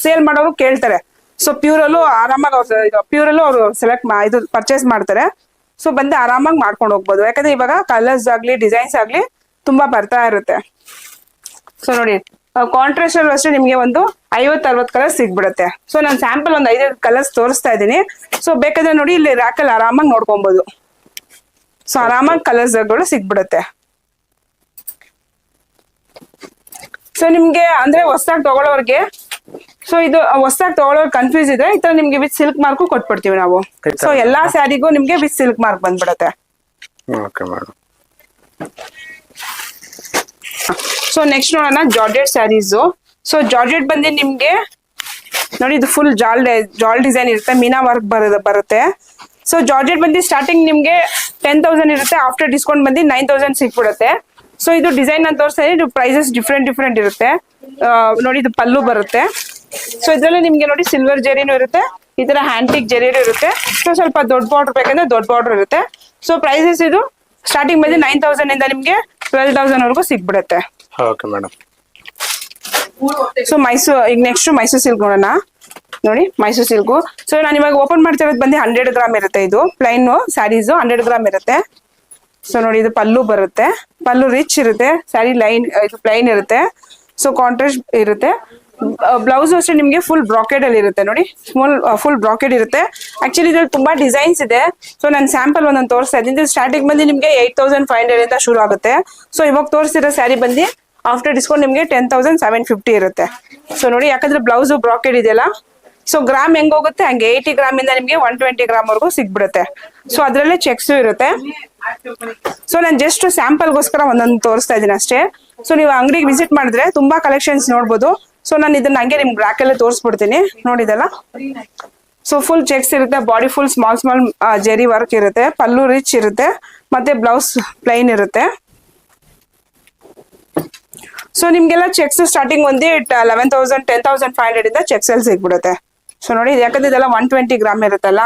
ಸೇಲ್ ಮಾಡೋರು ಕೇಳ್ತಾರೆ. ಸೊ ಪ್ಯೂರಲ್ಲೂ ಆರಾಮಾಗಿ ಅವ್ರು ಪ್ಯೂರಲ್ಲೂ ಅವರು ಸೆಲೆಕ್ಟ್ ಇದು ಪರ್ಚೇಸ್ ಮಾಡ್ತಾರೆ. ಸೊ ಬಂದು ಆರಾಮಾಗಿ ಮಾಡ್ಕೊಂಡು ಹೋಗ್ಬೋದು. ಯಾಕಂದ್ರೆ ಇವಾಗ ಕಲರ್ಸ್ ಆಗ್ಲಿ ಡಿಸೈನ್ಸ್ ಆಗ್ಲಿ ತುಂಬಾ ಬರ್ತಾ ಇರುತ್ತೆ. ಸೊ ನೋಡಿ ಕಾಂಟ್ರಾಸ್ಟ್ ಅಷ್ಟೇ ನಿಮಗೆ ಒಂದು ಐವತ್ತು, ಅರವತ್ತು ಕಲರ್ ಸಿಗ್ಬಿಡುತ್ತೆ. ಸೊ ನಾನು ಸ್ಯಾಂಪಲ್ ಒಂದು ಐದೈದು ಕಲರ್ಸ್ ತೋರಿಸ್ತಾ ಇದ್ದೀನಿ. ಸೊ ಬೇಕಾದ್ರೆ ನೋಡಿ ಇಲ್ಲಿ ರ್ಯಾಕಲ್ಲಿ ಆರಾಮಾಗಿ ನೋಡ್ಕೊಬೋದು. ಸೊ ಆರಾಮಾಗಿ ಕಲರ್ಸ್ಗಳು ಸಿಗ್ಬಿಡುತ್ತೆ. ಸೊ ನಿಮ್ಗೆ ಅಂದ್ರೆ ಹೊಸದಾಗಿ ತಗೊಳ್ಳೋರ್ಗೆ ಸೊ ಇದು ಹೊಸದಾಗಿ ತಗೊಳ್ಳೋ ಕನ್ಫ್ಯೂಸ್ ಇದ್ರೆ ಈ ತರ ನಿಮ್ಗೆ ವಿತ್ ಸಿಲ್ಕ್ ಮಾರ್ಕ್ ಕೊಟ್ಬಿಡ್ತೀವಿ ನಾವು. ಸೊ ಎಲ್ಲಾ ಸ್ಯಾರಿಗೂ ನಿಮ್ಗೆ with silk mark ಬಂದ್ಬಿಡತ್ತೆ. Okay madam. So next ನೋಡೋಣ ಜಾರ್ಜೆಟ್ ಸ್ಯಾರೀಸ್. ಸೊ ಜಾರ್ಜೆಟ್ ಬಂದಿ ನಿಮ್ಗೆ ನೋಡಿ ಇದು ಫುಲ್ ಜಾಲ್ ಜಾಲ್ ಡಿಸೈನ್ ಇರುತ್ತೆ ಮೀನಾ ವರ್ಕ್ ಬರ ಬರುತ್ತೆ. ಸೊ ಜಾರ್ಜೆಟ್ ಬಂದಿ ಸ್ಟಾರ್ಟಿಂಗ್ ನಿಮ್ಗೆ ಟೆನ್ ತೌಸಂಡ್ ಇರುತ್ತೆ ಆಫ್ಟರ್ ಡಿಸ್ಕೌಂಟ್ ಬಂದು ನೈನ್ ತೌಸಂಡ್ ಸಿಕ್ಬಿಡುತ್ತೆ. ಸೊ ಇದು ಡಿಸೈನ್ ಅಂತ ತೋರಿಸ್ತಾ ಇದು ಪ್ರೈಸಸ್ ಡಿಫ್ರೆಂಟ್ ಡಿಫ್ರೆಂಟ್ ಇರುತ್ತೆ. ನೋಡಿ ಇದು ಪಲ್ಲು ಬರುತ್ತೆ. ಸೊ ಇದ್ರಲ್ಲಿ ನಿಮ್ಗೆ ನೋಡಿ ಸಿಲ್ವರ್ ಜೆರಿನೂ ಇರುತ್ತೆ. ಈ ತರ ಹ್ಯಾಂಟಿಕ್ ಜೆರಿನೂ ಇರುತ್ತೆ. ಸೊ ಸ್ವಲ್ಪ ದೊಡ್ಡ ಬಾರ್ಡರ್ ಬೇಕಂದ್ರೆ ದೊಡ್ಡ ಬಾರ್ಡರ್ ಇರುತ್ತೆ. ಸೊ ಪ್ರೈಸಸ್ ಇದು ಸ್ಟಾರ್ಟಿಂಗ್ ಬಂದು ನೈನ್ ತೌಸಂಡ್ ಇಂದ ನಿಮ್ಗೆ ಟ್ವೆಲ್ ತೌಸಂಡ್ ವರೆಗೂ ಸಿಕ್ಬಿಡುತ್ತೆ ಓಕೆ ಮೇಡಮ್ ಸೊ ಮೈಸೂರು ಈಗ ನೆಕ್ಸ್ಟ್ ಮೈಸೂರ್ ಸಿಲ್ಕ್ ನೋಡೋಣ. ನೋಡಿ ಮೈಸೂರು ಸಿಲ್ಕ್ ಸೊ ನಾನು ಇವಾಗ ಓಪನ್ ಮಾಡ್ತಿರೋದು ಬಂದು ಹಂಡ್ರೆಡ್ ಗ್ರಾಮ್ ಇರುತ್ತೆ ಇದು. ಪ್ಲೈನ್ ಸ್ಯಾರೀಸು ಹಂಡ್ರೆಡ್ ಗ್ರಾಮ್ ಇರುತ್ತೆ. ಸೊ ನೋಡಿ ಇದು ಪಲ್ಲು ಬರುತ್ತೆ. ಪಲ್ಲು ರಿಚ್ ಇರುತ್ತೆ. ಸ್ಯಾರಿ ಲೈನ್ ಇದು ಪ್ಲೈನ್ ಇರುತ್ತೆ. ಸೊ ಕಾಂಟ್ರಾಸ್ಟ್ ಇರುತ್ತೆ. ಬ್ಲೌಸ್ ಅಷ್ಟೇ ನಿಮಗೆ ಫುಲ್ ಬ್ರಾಕೆಡ್ ಅಲ್ಲಿ ಇರುತ್ತೆ ನೋಡಿ. ಸ್ಮಾಲ್ ಫುಲ್ ಬ್ರಾಕೆಡ್ ಇರುತ್ತೆ. ಆಕ್ಚುಲಿ ಇದ್ರಲ್ಲಿ ತುಂಬಾ ಡಿಸೈನ್ಸ್ ಇದೆ. ಸೊ ನಾನು ಸ್ಯಾಂಪಲ್ ಒಂದೊಂದು ತೋರಿಸ್ತಾ ಇದ್ದೀನಿ. ಸ್ಟಾರ್ಟಿಂಗ್ ಬಂದು ನಿಮಗೆ ಏಟ್ ತೌಸಂಡ್ ಫೈವ್ ಹಂಡ್ರೆಡ್ ಇಂದ ಶುರು ಆಗುತ್ತೆ. ಸೊ ಇವಾಗ ತೋರಿಸಿರೋ ಸ್ಯಾರಿ ಬಂದು ಆಫ್ಟರ್ ಡಿಸ್ಕೌಂಟ್ ನಿಮಗೆ ಟೆನ್ ತೌಸಂಡ್ ಸೆವೆನ್ ಫಿಫ್ಟಿ ಇರುತ್ತೆ. ಸೊ ನೋಡಿ, ಯಾಕಂದ್ರೆ ಬ್ಲೌಸ್ ಬ್ರಾಕೆಡ್ ಇದೆಯಲ್ಲ? ಸೊ ಗ್ರಾಮ್ ಹೆಂಗ್ ಹೋಗುತ್ತೆ? ಹಂಗೆ ಏಯ್ಟಿ ಗ್ರಾಮ್ ಇಂದ ನಿಮಗೆ ಒನ್ ಟ್ವೆಂಟಿ ಗ್ರಾಮ್ ವರೆಗೂ ಸಿಗ್ಬಿಡುತ್ತೆ. ಸೊ ಅದ್ರಲ್ಲೇ ಚೆಕ್ಸು ಇರುತ್ತೆ. ಸೊ ನಾನು ಜಸ್ಟ್ ಸ್ಯಾಂಪಲ್ಗೋಸ್ಕರ ಒಂದೊಂದು ತೋರಿಸ್ತಾ ಇದ್ದೀನಿ ಅಷ್ಟೇ. ಸೊ ನೀವು ಅಂಗಡಿಗೆ ವಿಸಿಟ್ ಮಾಡಿದ್ರೆ ತುಂಬಾ ಕಲೆಕ್ಷನ್ಸ್ ನೋಡ್ಬೋದು. ಸೊ ನಾನು ಇದನ್ನ ಹಂಗೆ ನಿಮ್ಗೆ ಬ್ಲಾಕ್ ಅಲ್ಲೇ ತೋರಿಸ್ಬಿಡ್ತೀನಿ. ನೋಡಿದಲ್ಲ? ಸೊ ಫುಲ್ ಚೆಕ್ಸ್ ಇರುತ್ತೆ. Body full small small Jerry work ಇರುತ್ತೆ. ಪಲ್ಲು ರಿಚ್ ಇರುತ್ತೆ. ಮತ್ತೆ ಬ್ಲೌಸ್ ಪ್ಲೈನ್ ಇರುತ್ತೆ. ಸೊ ನಿಮ್ಗೆಲ್ಲ ಚೆಕ್ಸ್ ಸ್ಟಾರ್ಟಿಂಗ್ ಒಂದೇ eleven thousand ten thousand five hundred ಇಂದ ಚೆಕ್ಸ್ ಅಲ್ಲಿ ಸಿಗ್ಬಿಡುತ್ತೆ. ಸೊ ನೋಡಿ ಇದು ಯಾಕಂದ್ರೆ ಇದೆಲ್ಲ ಒನ್ ಟ್ವೆಂಟಿ ಗ್ರಾಮ್ ಇರುತ್ತಲ್ಲ?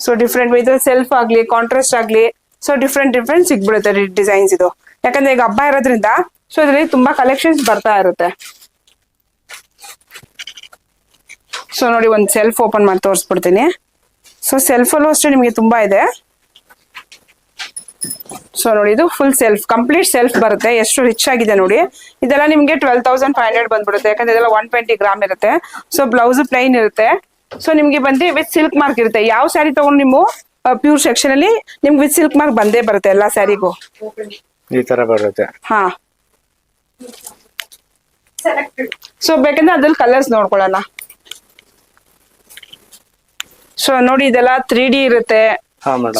ಸೊ ಡಿಫ್ರೆಂಟ್ ಇದ್ರಲ್ಲಿ ಸೆಲ್ಫ್ ಆಗ್ಲಿ ಕಾಂಟ್ರಾಸ್ಟ್ ಆಗ್ಲಿ ಸೊ ಡಿಫ್ರೆಂಟ್ ಡಿಫ್ರೆಂಟ್ ಸಿಗ್ಬಿಡುತ್ತೆ ಡಿಸೈನ್ಸ್ ಇದು. ಯಾಕಂದ್ರೆ ಈಗ ಹಬ್ಬ ಇರೋದ್ರಿಂದ ಸೊ ಇದರಲ್ಲಿ ತುಂಬಾ ಕಲೆಕ್ಷನ್ಸ್ ಬರ್ತಾ ಇರುತ್ತೆ. ಸೊ ನೋಡಿ ಒಂದು ಸೆಲ್ಫ್ ಓಪನ್ ಮಾಡಿ ತೋರಿಸ್ಬಿಡ್ತೀನಿ. ಸೊ ಸೆಲ್ಫಲ್ಲೂ ಅಷ್ಟೇ ನಿಮಗೆ ತುಂಬಾ ಇದೆ. ಸೊ ನೋಡಿ ಇದು ಫುಲ್ ಸೆಲ್ಫ್ ಕಂಪ್ಲೀಟ್ ಸೆಲ್ಫ್ ಬರುತ್ತೆ. ಎಷ್ಟು ರಿಚ್ ಆಗಿದೆ ನೋಡಿ. ಇದೆಲ್ಲ ನಿಮಗೆ ಟ್ವೆಲ್ ತೌಸಂಡ್ ಫೈವ್ ಹಂಡ್ರೆಡ್ ಬಂದ್ಬಿಡುತ್ತೆ. ಯಾಕಂದ್ರೆ ಇದೆಲ್ಲ ಒನ್ ಟ್ವೆಂಟಿ ಗ್ರಾಮ್ ಇರುತ್ತೆ. ಸೊ ಬ್ಲೌಸ್ ಪ್ಲೈನ್ ಇರುತ್ತೆ. ಸೊ ನಿಮ್ಗೆ ಬಂದು ವಿತ್ ಸಿಲ್ಕ್ ಮಾರ್ಕ್ ಇರುತ್ತೆ. ಯಾವ ಸ್ಯಾರಿ ತಗೊಂಡು ನೀವು ಪ್ಯೂರ್ ಸೆಕ್ಷನ್ ಅಲ್ಲಿ ನಿಮ್ಗೆ ವಿತ್ ಸಿಲ್ಕ್ ಮಾರ್ಕ್ ಬಂದೇ ಬರುತ್ತೆ ಎಲ್ಲಾ ಸ್ಯಾರಿಗೂ. ಈ ತರ ಬರುತ್ತೆ. ಹಾ. ಸೊ ಬೇಕಂದ್ರೆ ಅದ್ರಲ್ಲಿ ಕಲರ್ಸ್ ನೋಡ್ಕೊಳ್ಳೋಣ. ಸೊ ನೋಡಿ ಇದೆಲ್ಲ ತ್ರೀ ಡಿ ಇರುತ್ತೆ.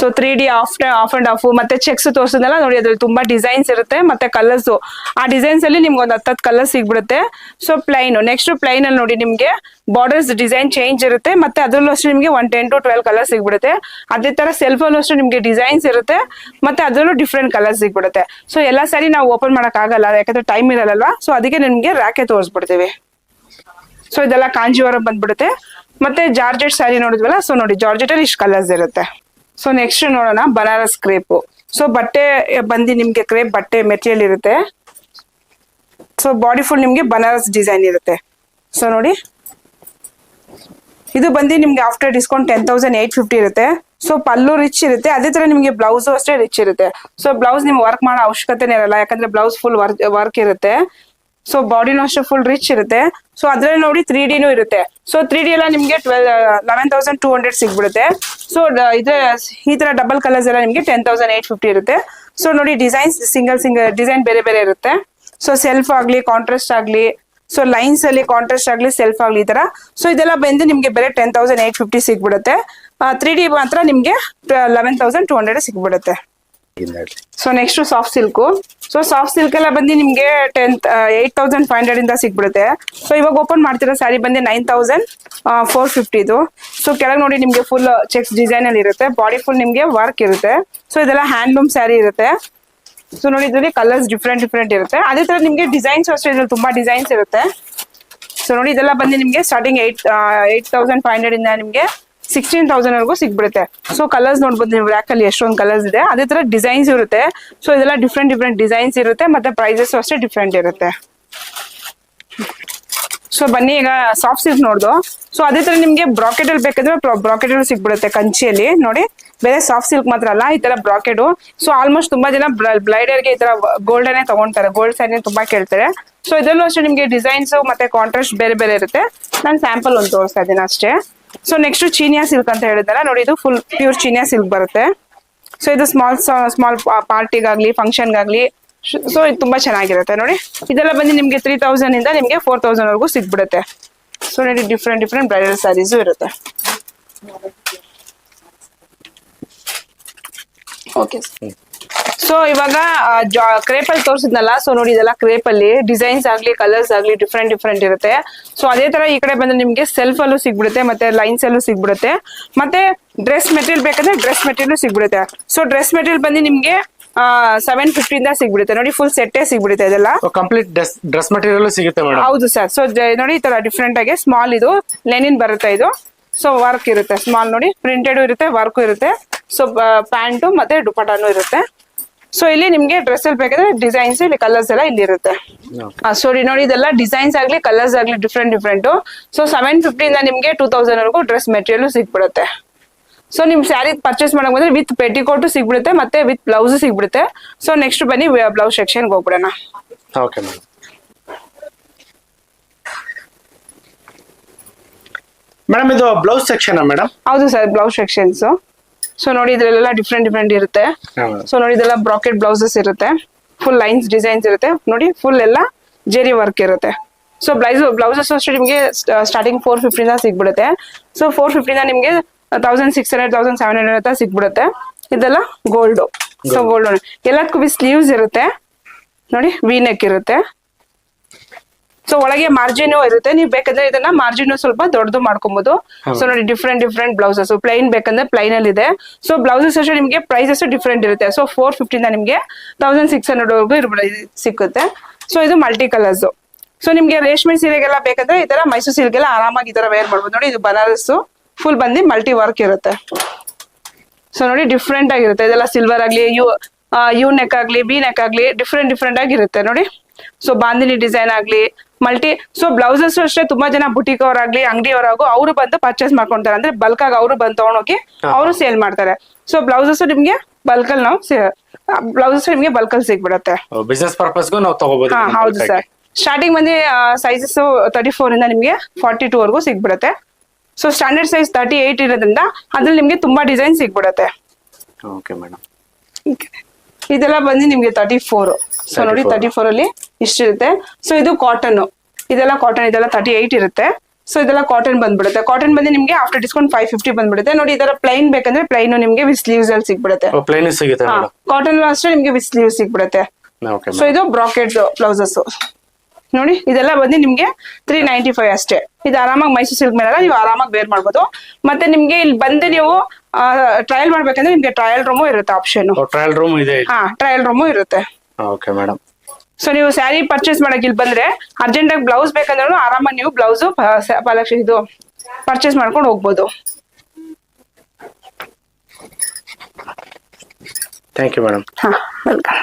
So three D half half and half ಮತ್ತೆ ಚೆಕ್ಸ್ ತೋರಿಸಿದ್ನಲ್ಲ ನೋಡಿ, ಅದ್ರಲ್ಲಿ ತುಂಬಾ ಡಿಸೈನ್ಸ್ ಇರುತ್ತೆ, ಮತ್ತೆ ಕಲರ್ಸ್ ಆ ಡಿಸೈನ್ಸ್ ಅಲ್ಲಿ ನಿಮ್ಗೆ ಒಂದ್ ಹತ್ತತ್ತು ಕಲರ್ ಸಿಗ್ಬಿಡುತ್ತೆ. ಸೊ ಪ್ಲೈನ್ ನೆಕ್ಸ್ಟ್ ಪ್ಲೈನ್ ಅಲ್ಲಿ ನೋಡಿ ನಿಮ್ಗೆ ಬಾರ್ಡರ್ಸ್ ಡಿಸೈನ್ ಚೇಂಜ್ ಇರುತ್ತೆ, ಮತ್ತೆ ಅದ್ರಲ್ಲೂ ಅಷ್ಟೇ ನಿಮ್ಗೆ one ten to twelve colour ಸಿಗ್ಬಿಡುತ್ತೆ. ಅದೇ ತರ ಸೆಲ್ಫ್ ಅಷ್ಟೇ ನಿಮ್ಗೆ ಡಿಸೈನ್ಸ್ ಇರುತ್ತೆ, ಮತ್ತೆ ಅದ್ರಲ್ಲೂ ಡಿಫ್ರೆಂಟ್ ಕಲರ್ ಸಿಗ್ಬಿಡುತ್ತೆ. ಸೊ ಎಲ್ಲಾ ಸಾರಿ ನಾವು ಓಪನ್ ಮಾಡಕ್ ಆಗಲ್ಲ ಯಾಕಂದ್ರೆ ಟೈಮ್ ಇರಲ್ಲ ಸೊ ಅದಕ್ಕೆ ನಿಮ್ಗೆ ರ್ಯಾಕೆ ತೋರಿಸ್ಬಿಡ್ತೀವಿ. ಸೊ ಇದೆಲ್ಲ ಕಾಂಜಿವರ ಬಂದ್ಬಿಡುತ್ತೆ. ಮತ್ತೆ ಜಾರ್ಜೆಟ್ ಸ್ಯಾರಿ ನೋಡಿದ್ವಲ್ಲ ಸೊ ನೋಡಿ ಜಾರ್ಜೆಟ್ ಅಲ್ಲಿ ಇಷ್ಟು ಕಲರ್ಸ್ ಇರುತ್ತೆ. ಸೊ ನೆಕ್ಸ್ಟ್ ನೋಡೋಣ, ಬನಾರಸ್ ಕ್ರೇಪು. ಸೊ ಬಟ್ಟೆ ಬಂದು ನಿಮ್ಗೆ ಕ್ರೇಪ್ ಬಟ್ಟೆ ಮೆಟೀರಿಯಲ್ ಇರುತ್ತೆ. ಸೊ ಬಾಡಿ ಫುಲ್ ನಿಮ್ಗೆ ಬನಾರಸ್ ಡಿಸೈನ್ ಇರುತ್ತೆ. ಸೊ ನೋಡಿ. ಇದು ಬಂದು ನಿಮ್ಗೆ after discount ten thousand eight fifty ಇರುತ್ತೆ. ಸೊ ಪಲ್ಲು ರಿಚ್ ಇರುತ್ತೆ. ಅದೇ ತರ ನಿಮ್ಗೆ ಬ್ಲೌಸ್ ಅಷ್ಟೇ ರಿಚ್ ಇರುತ್ತೆ. ಸೊ ಬ್ಲೌಸ್ ನಿಮ್ಗೆ ವರ್ಕ್ ಮಾಡೋ ಅವಶ್ಯಕತೆನೇ ಇರಲ್ಲ. ಯಾಕಂದ್ರೆ ಬ್ಲೌಸ್ ಫುಲ್ ವರ್ಕ್ ವರ್ಕ್ ಇರುತ್ತೆ. ಸೊ ಬಾಡಿನೂ ಅಷ್ಟೇ ಫುಲ್ ರಿಚ್ ಇರುತ್ತೆ. ಸೊ ಅದ್ರಲ್ಲಿ ನೋಡಿ ತ್ರೀ ಡಿನೂ ಇರುತ್ತೆ. ಸೊ ತ್ರೀ ಡಿ ಎಲ್ಲ ನಿಮಗೆ twelve eleven thousand two hundred ಸಿಗ್ಬಿಡುತ್ತೆ. So ಇದ್ರೆ ಈ ತರ ಡಬಲ್ ಕಲರ್ಸ್ ಎಲ್ಲ ನಿಮಗೆ ಟೆನ್ ತೌಸಂಡ್ ಏಟ್ ಫಿಫ್ಟಿ ಇರುತ್ತೆ. ಸೊ ನೋಡಿ ಡಿಸೈನ್ಸ್ ಸಿಂಗಲ್ ಸಿಂಗಲ್ ಡಿಸೈನ್ ಬೇರೆ ಬೇರೆ ಇರುತ್ತೆ. ಸೊ ಸೆಲ್ಫ್ ಆಗಲಿ ಕಾಂಟ್ರಾಸ್ಟ್ ಆಗಲಿ ಸೊ ಲೈನ್ಸ್ ಅಲ್ಲಿ ಕಾಂಟ್ರಾಸ್ಟ್ ಆಗಲಿ ಸೆಲ್ಫ್ ಆಗಲಿ ಈ ತರ. ಸೊ ಇದೆಲ್ಲ ಬಂದು ನಿಮಗೆ ಬೇರೆ ಟೆನ್ ತೌಸಂಡ್ ಏಟ್ ಫಿಫ್ಟಿ ಸಿಗ್ಬಿಡುತ್ತೆ. ತ್ರೀ ಡಿ ಮಾತ್ರ ನಿಮಗೆ eleven thousand two hundred ಸಿಗ್ಬಿಡುತ್ತೆ. So next soft silk so soft silk ಎಲ್ಲ ಬಂದು ನಿಮ್ಗೆ ten eight thousand five hundred ಇಂದ ಸಿಕ್ಬಿಡುತ್ತೆ ಸೊ ಇವಾಗ ಓಪನ್ ಮಾಡ್ತಿರೋ ಸ್ಯಾರಿ ಬಂದು ನೈನ್ ತೌಸಂಡ್ ಫೋರ್ ಫಿಫ್ಟಿದು ಸೊ ಕೆಳಗೆ ನೋಡಿ ನಿಮ್ಗೆ ಫುಲ್ ಚೆಕ್ಸ್ ಡಿಸೈನ್ ಅಲ್ಲಿ ಇರುತ್ತೆ. ಬಾಡಿ ಫುಲ್ ನಿಮ್ಗೆ ವರ್ಕ್ ಇರುತ್ತೆ. ಸೊ ಇದೆಲ್ಲ ಹ್ಯಾಂಡ್ಲೂಮ್ ಸ್ಯಾರಿ ಇರುತ್ತೆ. ಸೊ ನೋಡಿ ಕಲರ್ಸ್ ಡಿಫ್ರೆಂಟ್ ಡಿಫ್ರೆಂಟ್ ಇರುತ್ತೆ. ಅದೇ ತರ ನಿಮ್ಗೆ ಡಿಸೈನ್ಸ್ ಅಷ್ಟೇ, ಇದ್ರಲ್ಲಿ ತುಂಬಾ ಡಿಸೈನ್ಸ್ ಇರುತ್ತೆ. ಸೊ ನೋಡಿ ಇದೆಲ್ಲ ಬಂದು ನಿಮ್ಗೆ starting eight eight thousand five hundred ಇಂದ ನಿಮ್ಗೆ ಸಿಕ್ಸ್ಟೀನ್ ತೌಸಂಡ್ ವರೆಗೂ ಸಿಗ್ಬಿಡುತ್ತೆ. ಸೊ ಕಲರ್ಸ್ ನೋಡ್ಬೋದು ನೀವು ರ್ಯಾಕಲ್ಲಿ ಎಷ್ಟೊಂದು ಕಲರ್ಸ್ ಇದೆ. ಅದೇ ತರ ಡಿಸೈನ್ಸ್ ಇರುತ್ತೆ. ಸೊ ಇದೆಲ್ಲ ಡಿಫ್ರೆಂಟ್ ಡಿಫ್ರೆಂಟ್ ಡಿಸೈನ್ಸ್ ಇರುತ್ತೆ. ಮತ್ತೆ ಪ್ರೈಸಸ್ ಅಷ್ಟೇ ಡಿಫ್ರೆಂಟ್ ಇರುತ್ತೆ. ಸೊ ಬನ್ನಿ ಈಗ ಸಾಫ್ಟ್ ಸಿಲ್ಕ್ ನೋಡ್ದು. ಸೊ ಅದೇ ತರ ನಿಮ್ಗೆ ಬ್ರಾಕೆಟ್ ಅಲ್ಲಿ ಬೇಕಂದ್ರೆ ಬ್ರಾಕೆಟ್ ಅಲ್ಲಿ ಸಿಗ್ಬಿಡುತ್ತೆ ಕಂಚಿಯಲ್ಲಿ. ನೋಡಿ, ಬೇರೆ ಸಾಫ್ಟ್ ಸಿಲ್ಕ್ ಮಾತ್ರ ಅಲ್ಲ, ಈ ತರ ಬ್ರಾಕೆಟ್ ಸೊ ಆಲ್ಮೋಸ್ಟ್ ತುಂಬಾ ಜನ ಬ್ಲೈಡರ್ಗೆ ಈ ತರ ಗೋಲ್ಡನ್ನೇ ತಗೊಂತಾರೆ. ಗೋಲ್ಡ್ ಸ್ಯಾರಿ ತುಂಬಾ ಕೇಳ್ತಾರೆ. ಸೊ ಇದರಲ್ಲೂ ಅಷ್ಟೇ ನಿಮಗೆ ಡಿಸೈನ್ಸ್ ಮತ್ತೆ ಕಾಂಟ್ರಾಸ್ಟ್ ಬೇರೆ ಬೇರೆ ಇರುತ್ತೆ. ನಾನು ಸ್ಯಾಂಪಲ್ ಒಂದು ತೋರಿಸ್ತಾ ಇದ್ದೀನಿ ಅಷ್ಟೇ. ಸೊ ನೆಕ್ಸ್ಟ್ ಚೀನಿಯಾ ಸಿಲ್ಕ್ ಅಂತ ಹೇಳಿದ್ನಲ್ಲ, ನೋಡಿ ಇದು ಫುಲ್ ಪ್ಯೂರ್ ಚೀನಿಯಾ ಸಿಲ್ಕ್ ಬರುತ್ತೆ. ಸೊ ಇದು ಸ್ಮಾಲ್ ಸ್ಮಾಲ್ ಪಾರ್ಟಿಗಾಗ್ಲಿ ಫಂಕ್ಷನ್ಗಾಗ್ಲಿ ಸೊ ಇದು ತುಂಬಾ ಚೆನ್ನಾಗಿರುತ್ತೆ ನೋಡಿ. ಇದೆಲ್ಲ ಬಂದು ನಿಮ್ಗೆ ತ್ರೀ ತೌಸಂಡ್ ಇಂದ ನಿಮ್ಗೆ ಫೋರ್ ತೌಸಂಡ್ ವರೆಗೂ ಸಿಗ್ಬಿಡುತ್ತೆ. ಸೊ ನೋಡಿ ಡಿಫ್ರೆಂಟ್ ಡಿಫ್ರೆಂಟ್ ಬ್ರೈಡಲ್ ಸ್ಯಾರೀಸು ಇರುತ್ತೆ. ಓಕೆ ಸೊ ಇವಾಗ ಕ್ರೇಪ್ ಅಲ್ಲಿ ತೋರಿಸಿದ್ನಲ್ಲ ಸೊ ನೋಡಿ ಇದೆಲ್ಲ ಕ್ರೇಪ್ ಅಲ್ಲಿ ಡಿಸೈನ್ಸ್ ಆಗ್ಲಿ ಕಲರ್ಸ್ ಆಗ್ಲಿ ಡಿಫ್ರೆಂಟ್ ಡಿಫ್ರೆಂಟ್ ಇರುತ್ತೆ. ಸೊ ಅದೇ ತರ ಈ ಕಡೆ ಬಂದ್ರೆ ನಿಮ್ಗೆ ಸೆಲ್ಫ್ ಅಲ್ಲೂ ಸಿಗ್ಬಿಡುತ್ತೆ ಮತ್ತೆ ಲೈನ್ಸ್ ಅಲ್ಲೂ ಸಿಗ್ಬಿಡುತ್ತೆ. ಮತ್ತೆ ಡ್ರೆಸ್ ಮೆಟೀರಿಯಲ್ ಬೇಕಂದ್ರೆ ಡ್ರೆಸ್ ಮೆಟೀರಿಯಲ್ ಸಿಗ್ಬಿಡುತ್ತೆ. ಸೊ ಡ್ರೆಸ್ ಮೆಟೀರಿಯಲ್ ಬಂದು ನಿಮ್ಗೆ ಸೆವೆನ್ ಇಂದ ಸಿಗ್ಬಿಡುತ್ತೆ. ನೋಡಿ ಫುಲ್ ಸೆಟ್ಟೇ ಸಿಗ್ಬಿಡುತ್ತೆ ಇದೆಲ್ಲ. ಕಂಪ್ಲೀಟ್ ಡ್ರೆಸ್ ಮೆಟೀರಿಯಲ್ ಸಿಗುತ್ತೆ ಹೌದು ಸರ್ ಸೊ ನೋಡಿ ಈ ತರ ಡಿಫ್ರೆಂಟ್ ಆಗಿ ಸ್ಮಾಲ್ ಇದು ಲೆನಿನ್ ಬರುತ್ತೆ ಇದು. ಸೊ ವರ್ಕ್ ಇರುತ್ತೆ. ಸ್ಮಾಲ್ ನೋಡಿ ಪ್ರಿಂಟೆಡ್ ಇರುತ್ತೆ ವರ್ಕು ಇರುತ್ತೆ. ಸೊ ಪ್ಯಾಂಟು ಮತ್ತೆ ದುಪಟಾನು ಇರುತ್ತೆ. ಸೊ ಇಲ್ಲಿ ನಿಮ್ಗೆ ಡ್ರೆಸ್ ಅಲ್ಲಿ ಬೇಕಾದ್ರೆ ಡಿಸೈನ್ಸ್ ಇಲ್ಲಿ ಕಲರ್ಸ್ ಎಲ್ಲ ಇಲ್ಲಿ ಇರುತ್ತೆ ಸಾರಿ ನೋಡಿ ಇದೆಲ್ಲ ಡಿಸೈನ್ಸ್ ಆಗ್ಲಿ ಕಲರ್ಸ್ ಆಗ್ಲಿ ಡಿಫ್ರೆಂಟ್ ಡಿಫ್ರೆಂಟ್ ಸೊ ಸೆವೆನ್ ಇಂದ ನಿಮ್ಗೆ ಟೂ ತೌಸಂಡ್ ವರೆಗೂ ಡ್ರೆಸ್ ಮೆಟೀರಿಯಲ್ ಸಿಗ್ಬಿಡುತ್ತೆ. ಸೊ ನಿಮ್ ಸ್ಯಾರಿ ಪರ್ಚೇಸ್ ಮಾಡಕ್ ಬಂದ್ರೆ ವಿತ್ ಪೆಟಿಕೋಟು ಸಿಗ್ಬಿಡುತ್ತೆ ಮತ್ತೆ ವಿತ್ ಬ್ಲೌಸ್ ಸಿಗ್ಬಿಡುತ್ತೆ. ಸೊ ನೆಕ್ಸ್ಟ್ ಬನ್ನಿ ಬ್ಲೌಸ್ ಸೆಕ್ಷನ್ ಹೋಗ್ಬಿಡೋಣ. ಓಕೆ ಮೇಡಮ್ ಮೇಡಮ್ ಇದು ಬ್ಲೌಸ್ ಸೆಕ್ಷನ್ ಮೇಡಮ್ ಹೌದು ಸರ್ ಬ್ಲೌಸ್ ಸೆಕ್ಷನ್ಸ್ ಸೊ ನೋಡಿ ಇದ್ರಲ್ಲೆಲ್ಲ ಡಿಫ್ರೆಂಟ್ ಡಿಫ್ರೆಂಟ್ ಇರುತ್ತೆ. ಸೊ ನೋಡಿ ಇದೆಲ್ಲ ಬ್ರಾಕೆಟ್ ಬ್ಲೌಸಸ್ ಇರುತ್ತೆ. ಫುಲ್ ಲೈನ್ಸ್ ಡಿಸೈನ್ಸ್ ಇರುತ್ತೆ. ನೋಡಿ ಫುಲ್ ಎಲ್ಲ ಜೆರಿ ವರ್ಕ್ ಇರುತ್ತೆ. ಸೊ ಬ್ಲೌಸ್ ಬ್ಲೌಸಸ್ ಅಷ್ಟೇ ನಿಮಗೆ ಸ್ಟಾರ್ಟಿಂಗ್ ಫೋರ್ ಫಿಫ್ಟಿನ ಸಿಗ್ಬಿಡುತ್ತೆ. ಸೊ ಫೋರ್ ಫಿಫ್ಟಿನ ನಿಮಗೆ thousand six hundred thousand seven hundred ಅಂತ ಸಿಗ್ಬಿಡುತ್ತೆ. ಇದೆಲ್ಲ ಗೋಲ್ಡು ಸೊ ಗೋಲ್ಡ್ ಎಲ್ಲದಕ್ಕೂ ಬಿ ಸ್ಲೀವ್ಸ್ ಇರುತ್ತೆ. ನೋಡಿ ವಿ ನೆಕ್ ಇರುತ್ತೆ. ಸೊ ಒಳಗೆ ಮಾರ್ಜಿನ್ ಇರುತ್ತೆ. ನೀವು ಬೇಕಂದ್ರೆ ಇದನ್ನ ಮಾರ್ಜಿನ್ ಸ್ವಲ್ಪ ದೊಡ್ಡದು ಮಾಡ್ಕೊಬಹುದು ಸೊ ನೋಡಿ ಡಿಫ್ರೆಂಟ್ ಡಿಫ್ರೆಂಟ್ ಬ್ಲೌಸಸ್ ಪ್ಲೈನ್ ಬೇಕಂದ್ರೆ ಪ್ಲೈನ್ ಅಲ್ಲಿ ಇದೆ. ಸೊ ಬ್ಲೌಸಸ್ ಅಷ್ಟೇ ನಿಮಗೆ ಪ್ರೈಸಸ್ ಡಿಫ್ರೆಂಟ್ ಇರುತ್ತೆ. ಸೊ ಫೋರ್ ಫಿಫ್ಟಿಂದ ನಿಮಗೆ ತೌಸಂಡ್ ಸಿಕ್ಸ್ ಹಂಡ್ರೆಡ್ ವರೆಗೂ ಇರ್ಬೋದು ಸಿಕ್ಕುತ್ತೆ. ಸೊ ಇದು ಮಲ್ಟಿ ಕಲರ್ಸ್ ಸೊ ನಿಮ್ಗೆ ರೇಷ್ಮೆ ಸೀರೆಗೆಲ್ಲ ಬೇಕಂದ್ರೆ ಈ ತರ ಮೈಸೂರು ಸೀರೆಗೆಲ್ಲ ಆರಾಮಾಗಿ ಈ ತರ ವೇರ್ ಮಾಡ್ಬೋದು. ನೋಡಿ ಇದು ಬನಾರಸ್. ಫುಲ್ ಬಂದು ಮಲ್ಟಿ ವರ್ಕ್ ಇರುತ್ತೆ. ಸೊ ನೋಡಿ ಡಿಫ್ರೆಂಟ್ ಆಗಿರುತ್ತೆ. ಇದೆಲ್ಲ ಸಿಲ್ವರ್ ಆಗ್ಲಿ ಯು ಯು ನೆಕ್ ಆಗ್ಲಿ ಬಿ ನೆಕ್ ಆಗ್ಲಿ ಡಿಫ್ರೆಂಟ್ ಡಿಫ್ರೆಂಟ್ ಆಗಿರುತ್ತೆ. ನೋಡಿ. ಸೊ ಬಾಂದಿನಿ ಡಿಸೈನ್ ಆಗ್ಲಿ ಮಲ್ಟಿ ಸೊ ಬ್ಲೌಸಸ್ ಅಷ್ಟೇ ತುಂಬಾ ಜನ ಬುಟೀಕ್ ಅವರಾಗ್ಲಿ ಅಂಗಡಿಯವರಾಗು ಅವರು ಬಂದು ಪರ್ಚೇಸ್ ಮಾಡ್ಕೊಂತಾರೆ. ಅಂದ್ರೆ ಬಲ್ಕ್ ಆಗಿ ಅವರು ಬಂದು ತಗೊಂಡೋಗಿ ಅವರು ಸೇಲ್ ಮಾಡ್ತಾರೆ. ಸೊ ಬ್ಲೌಸಸ್ ನಿಮ್ಗೆ ಬಲ್ಕ್ ಅಲ್ಲಿ ನಾವು ಬ್ಲೌಸಸ್ ನಿಮ್ಗೆ ಬಲ್ಕ್ ಅಲ್ಲಿ ಸಿಗ್ಬಿಡತ್ತೆ ಬಿಸ್ನೆಸ್ ನಾವು ತಗೋಬಹುದು ಹೌದು ಸರ್ ಸ್ಟಾರ್ಟಿಂಗ್ ಬಂದು ಸೈಜಸ್ ತರ್ಟಿ ಫೋರ್ ಇಂದ ನಿಮ್ಗೆ ಫಾರ್ಟಿ ಟೂ ವರೆಗೂ ಸಿಗ್ಬಿಡತ್ತೆ. So standard size thirty eight ಇರೋದ್ರಿಂದ ಅದ್ರಲ್ಲಿ ನಿಮ್ಗೆ ತುಂಬಾ ಡಿಸೈನ್ ಸಿಗ್ಬಿಡತ್ತೆ. ಓಕೆ ಮೇಡಮ್ ಇದೆಲ್ಲ ಬಂದು ನಿಮ್ಗೆ ತರ್ಟಿ ಫೋರ್ ಸೊ ನೋಡಿ ತರ್ಟಿ ಫೋರ್ ಅಲ್ಲಿ ಇಷ್ಟಿರುತ್ತೆ ಸೊ ಇದು ಕಾಟನ್ ಇದೆಲ್ಲ ಕಾಟನ್ ಇದೆಲ್ಲ ತರ್ಟಿ ಏಟ್ ಇರುತ್ತೆ. ಸೊ ಇದೆಲ್ಲ ಕಾಟನ್ ಬಂದ್ಬಿಡುತ್ತೆ. ಕಾಟನ್ ಬಂದು ನಿಮ್ಗೆ ಆಫ್ಟರ್ ಡಿಸ್ಕೌಂಟ್ ಫೈವ್ ಫಿಫ್ಟಿ ಬಂದ್ಬಿಡುತ್ತೆ. ನೋಡಿ ಇದರ ಪ್ಲೈನ್ ಬೇಕಂದ್ರೆ ಪ್ಲೈನ್ ನಿಮ್ಗೆ ವಿತ್ ಸ್ಲೀವ್ಸ್ ಅಲ್ಲಿ ಸಿಗ್ಬಿಡುತ್ತೆ. ಕಾಟನ್ ಅಷ್ಟೇ ನಿಮ್ಗೆ ವಿತ್ ಸ್ಲೀವ್ ಸಿಗ್ಬಿಡುತ್ತೆ. ಸೊ ಇದು ಬ್ರಾಕೆಟ್ ಬ್ಲೌಸಸ್ ನೋಡಿ ಇದೆಲ್ಲ ಬಂದು ನಿಮ್ಗೆ ತ್ರೀ ನೈಂಟಿ ಫೈವ್ ಅಷ್ಟೇ. ಇದು ಆರಾಮಾಗಿ ಮೈಸೂರು ಸಿಲ್ಕ್ ಮೇಲೆ ನೀವು ಆರಾಮಾಗಿ ವೇರ್ ಮಾಡ್ಬೋದು. ಮತ್ತೆ ನಿಮ್ಗೆ ಇಲ್ಲಿ ಬಂದು ನೀವು ಟ್ರಯಲ್ ಮಾಡ್ಬೇಕಂದ್ರೆ ನಿಮ್ಗೆ ಟ್ರಯಲ್ ರೂಮು ಇರುತ್ತೆ ಆಪ್ಷನ್ ಟ್ರಯಲ್ ರೂಮ್ ಇದೆ ಹಾ ಟ್ರಯಲ್ ರೂಮು ಇರುತ್ತೆ. ಓಕೆ ಮೇಡಮ್ ಸೊ ನೀವು ಸ್ಯಾರಿ ಪರ್ಚೇಸ್ ಮಾಡಕ್ ಇಲ್ಲಿ ಬಂದ್ರೆ ಅರ್ಜೆಂಟ್ ಆಗಿ ಬ್ಲೌಸ್ ಬೇಕಂದ್ರೂ ಆರಾಮಾಗಿ ನೀವು ಬ್ಲೌಸ್ ಇದು ಪರ್ಚೇಸ್ ಮಾಡ್ಕೊಂಡು ಹೋಗ್ಬೋದು. ಥ್ಯಾಂಕ್ ಯು ಮೇಡಮ್ ಹಾ ವೆಲ್ಕಮ್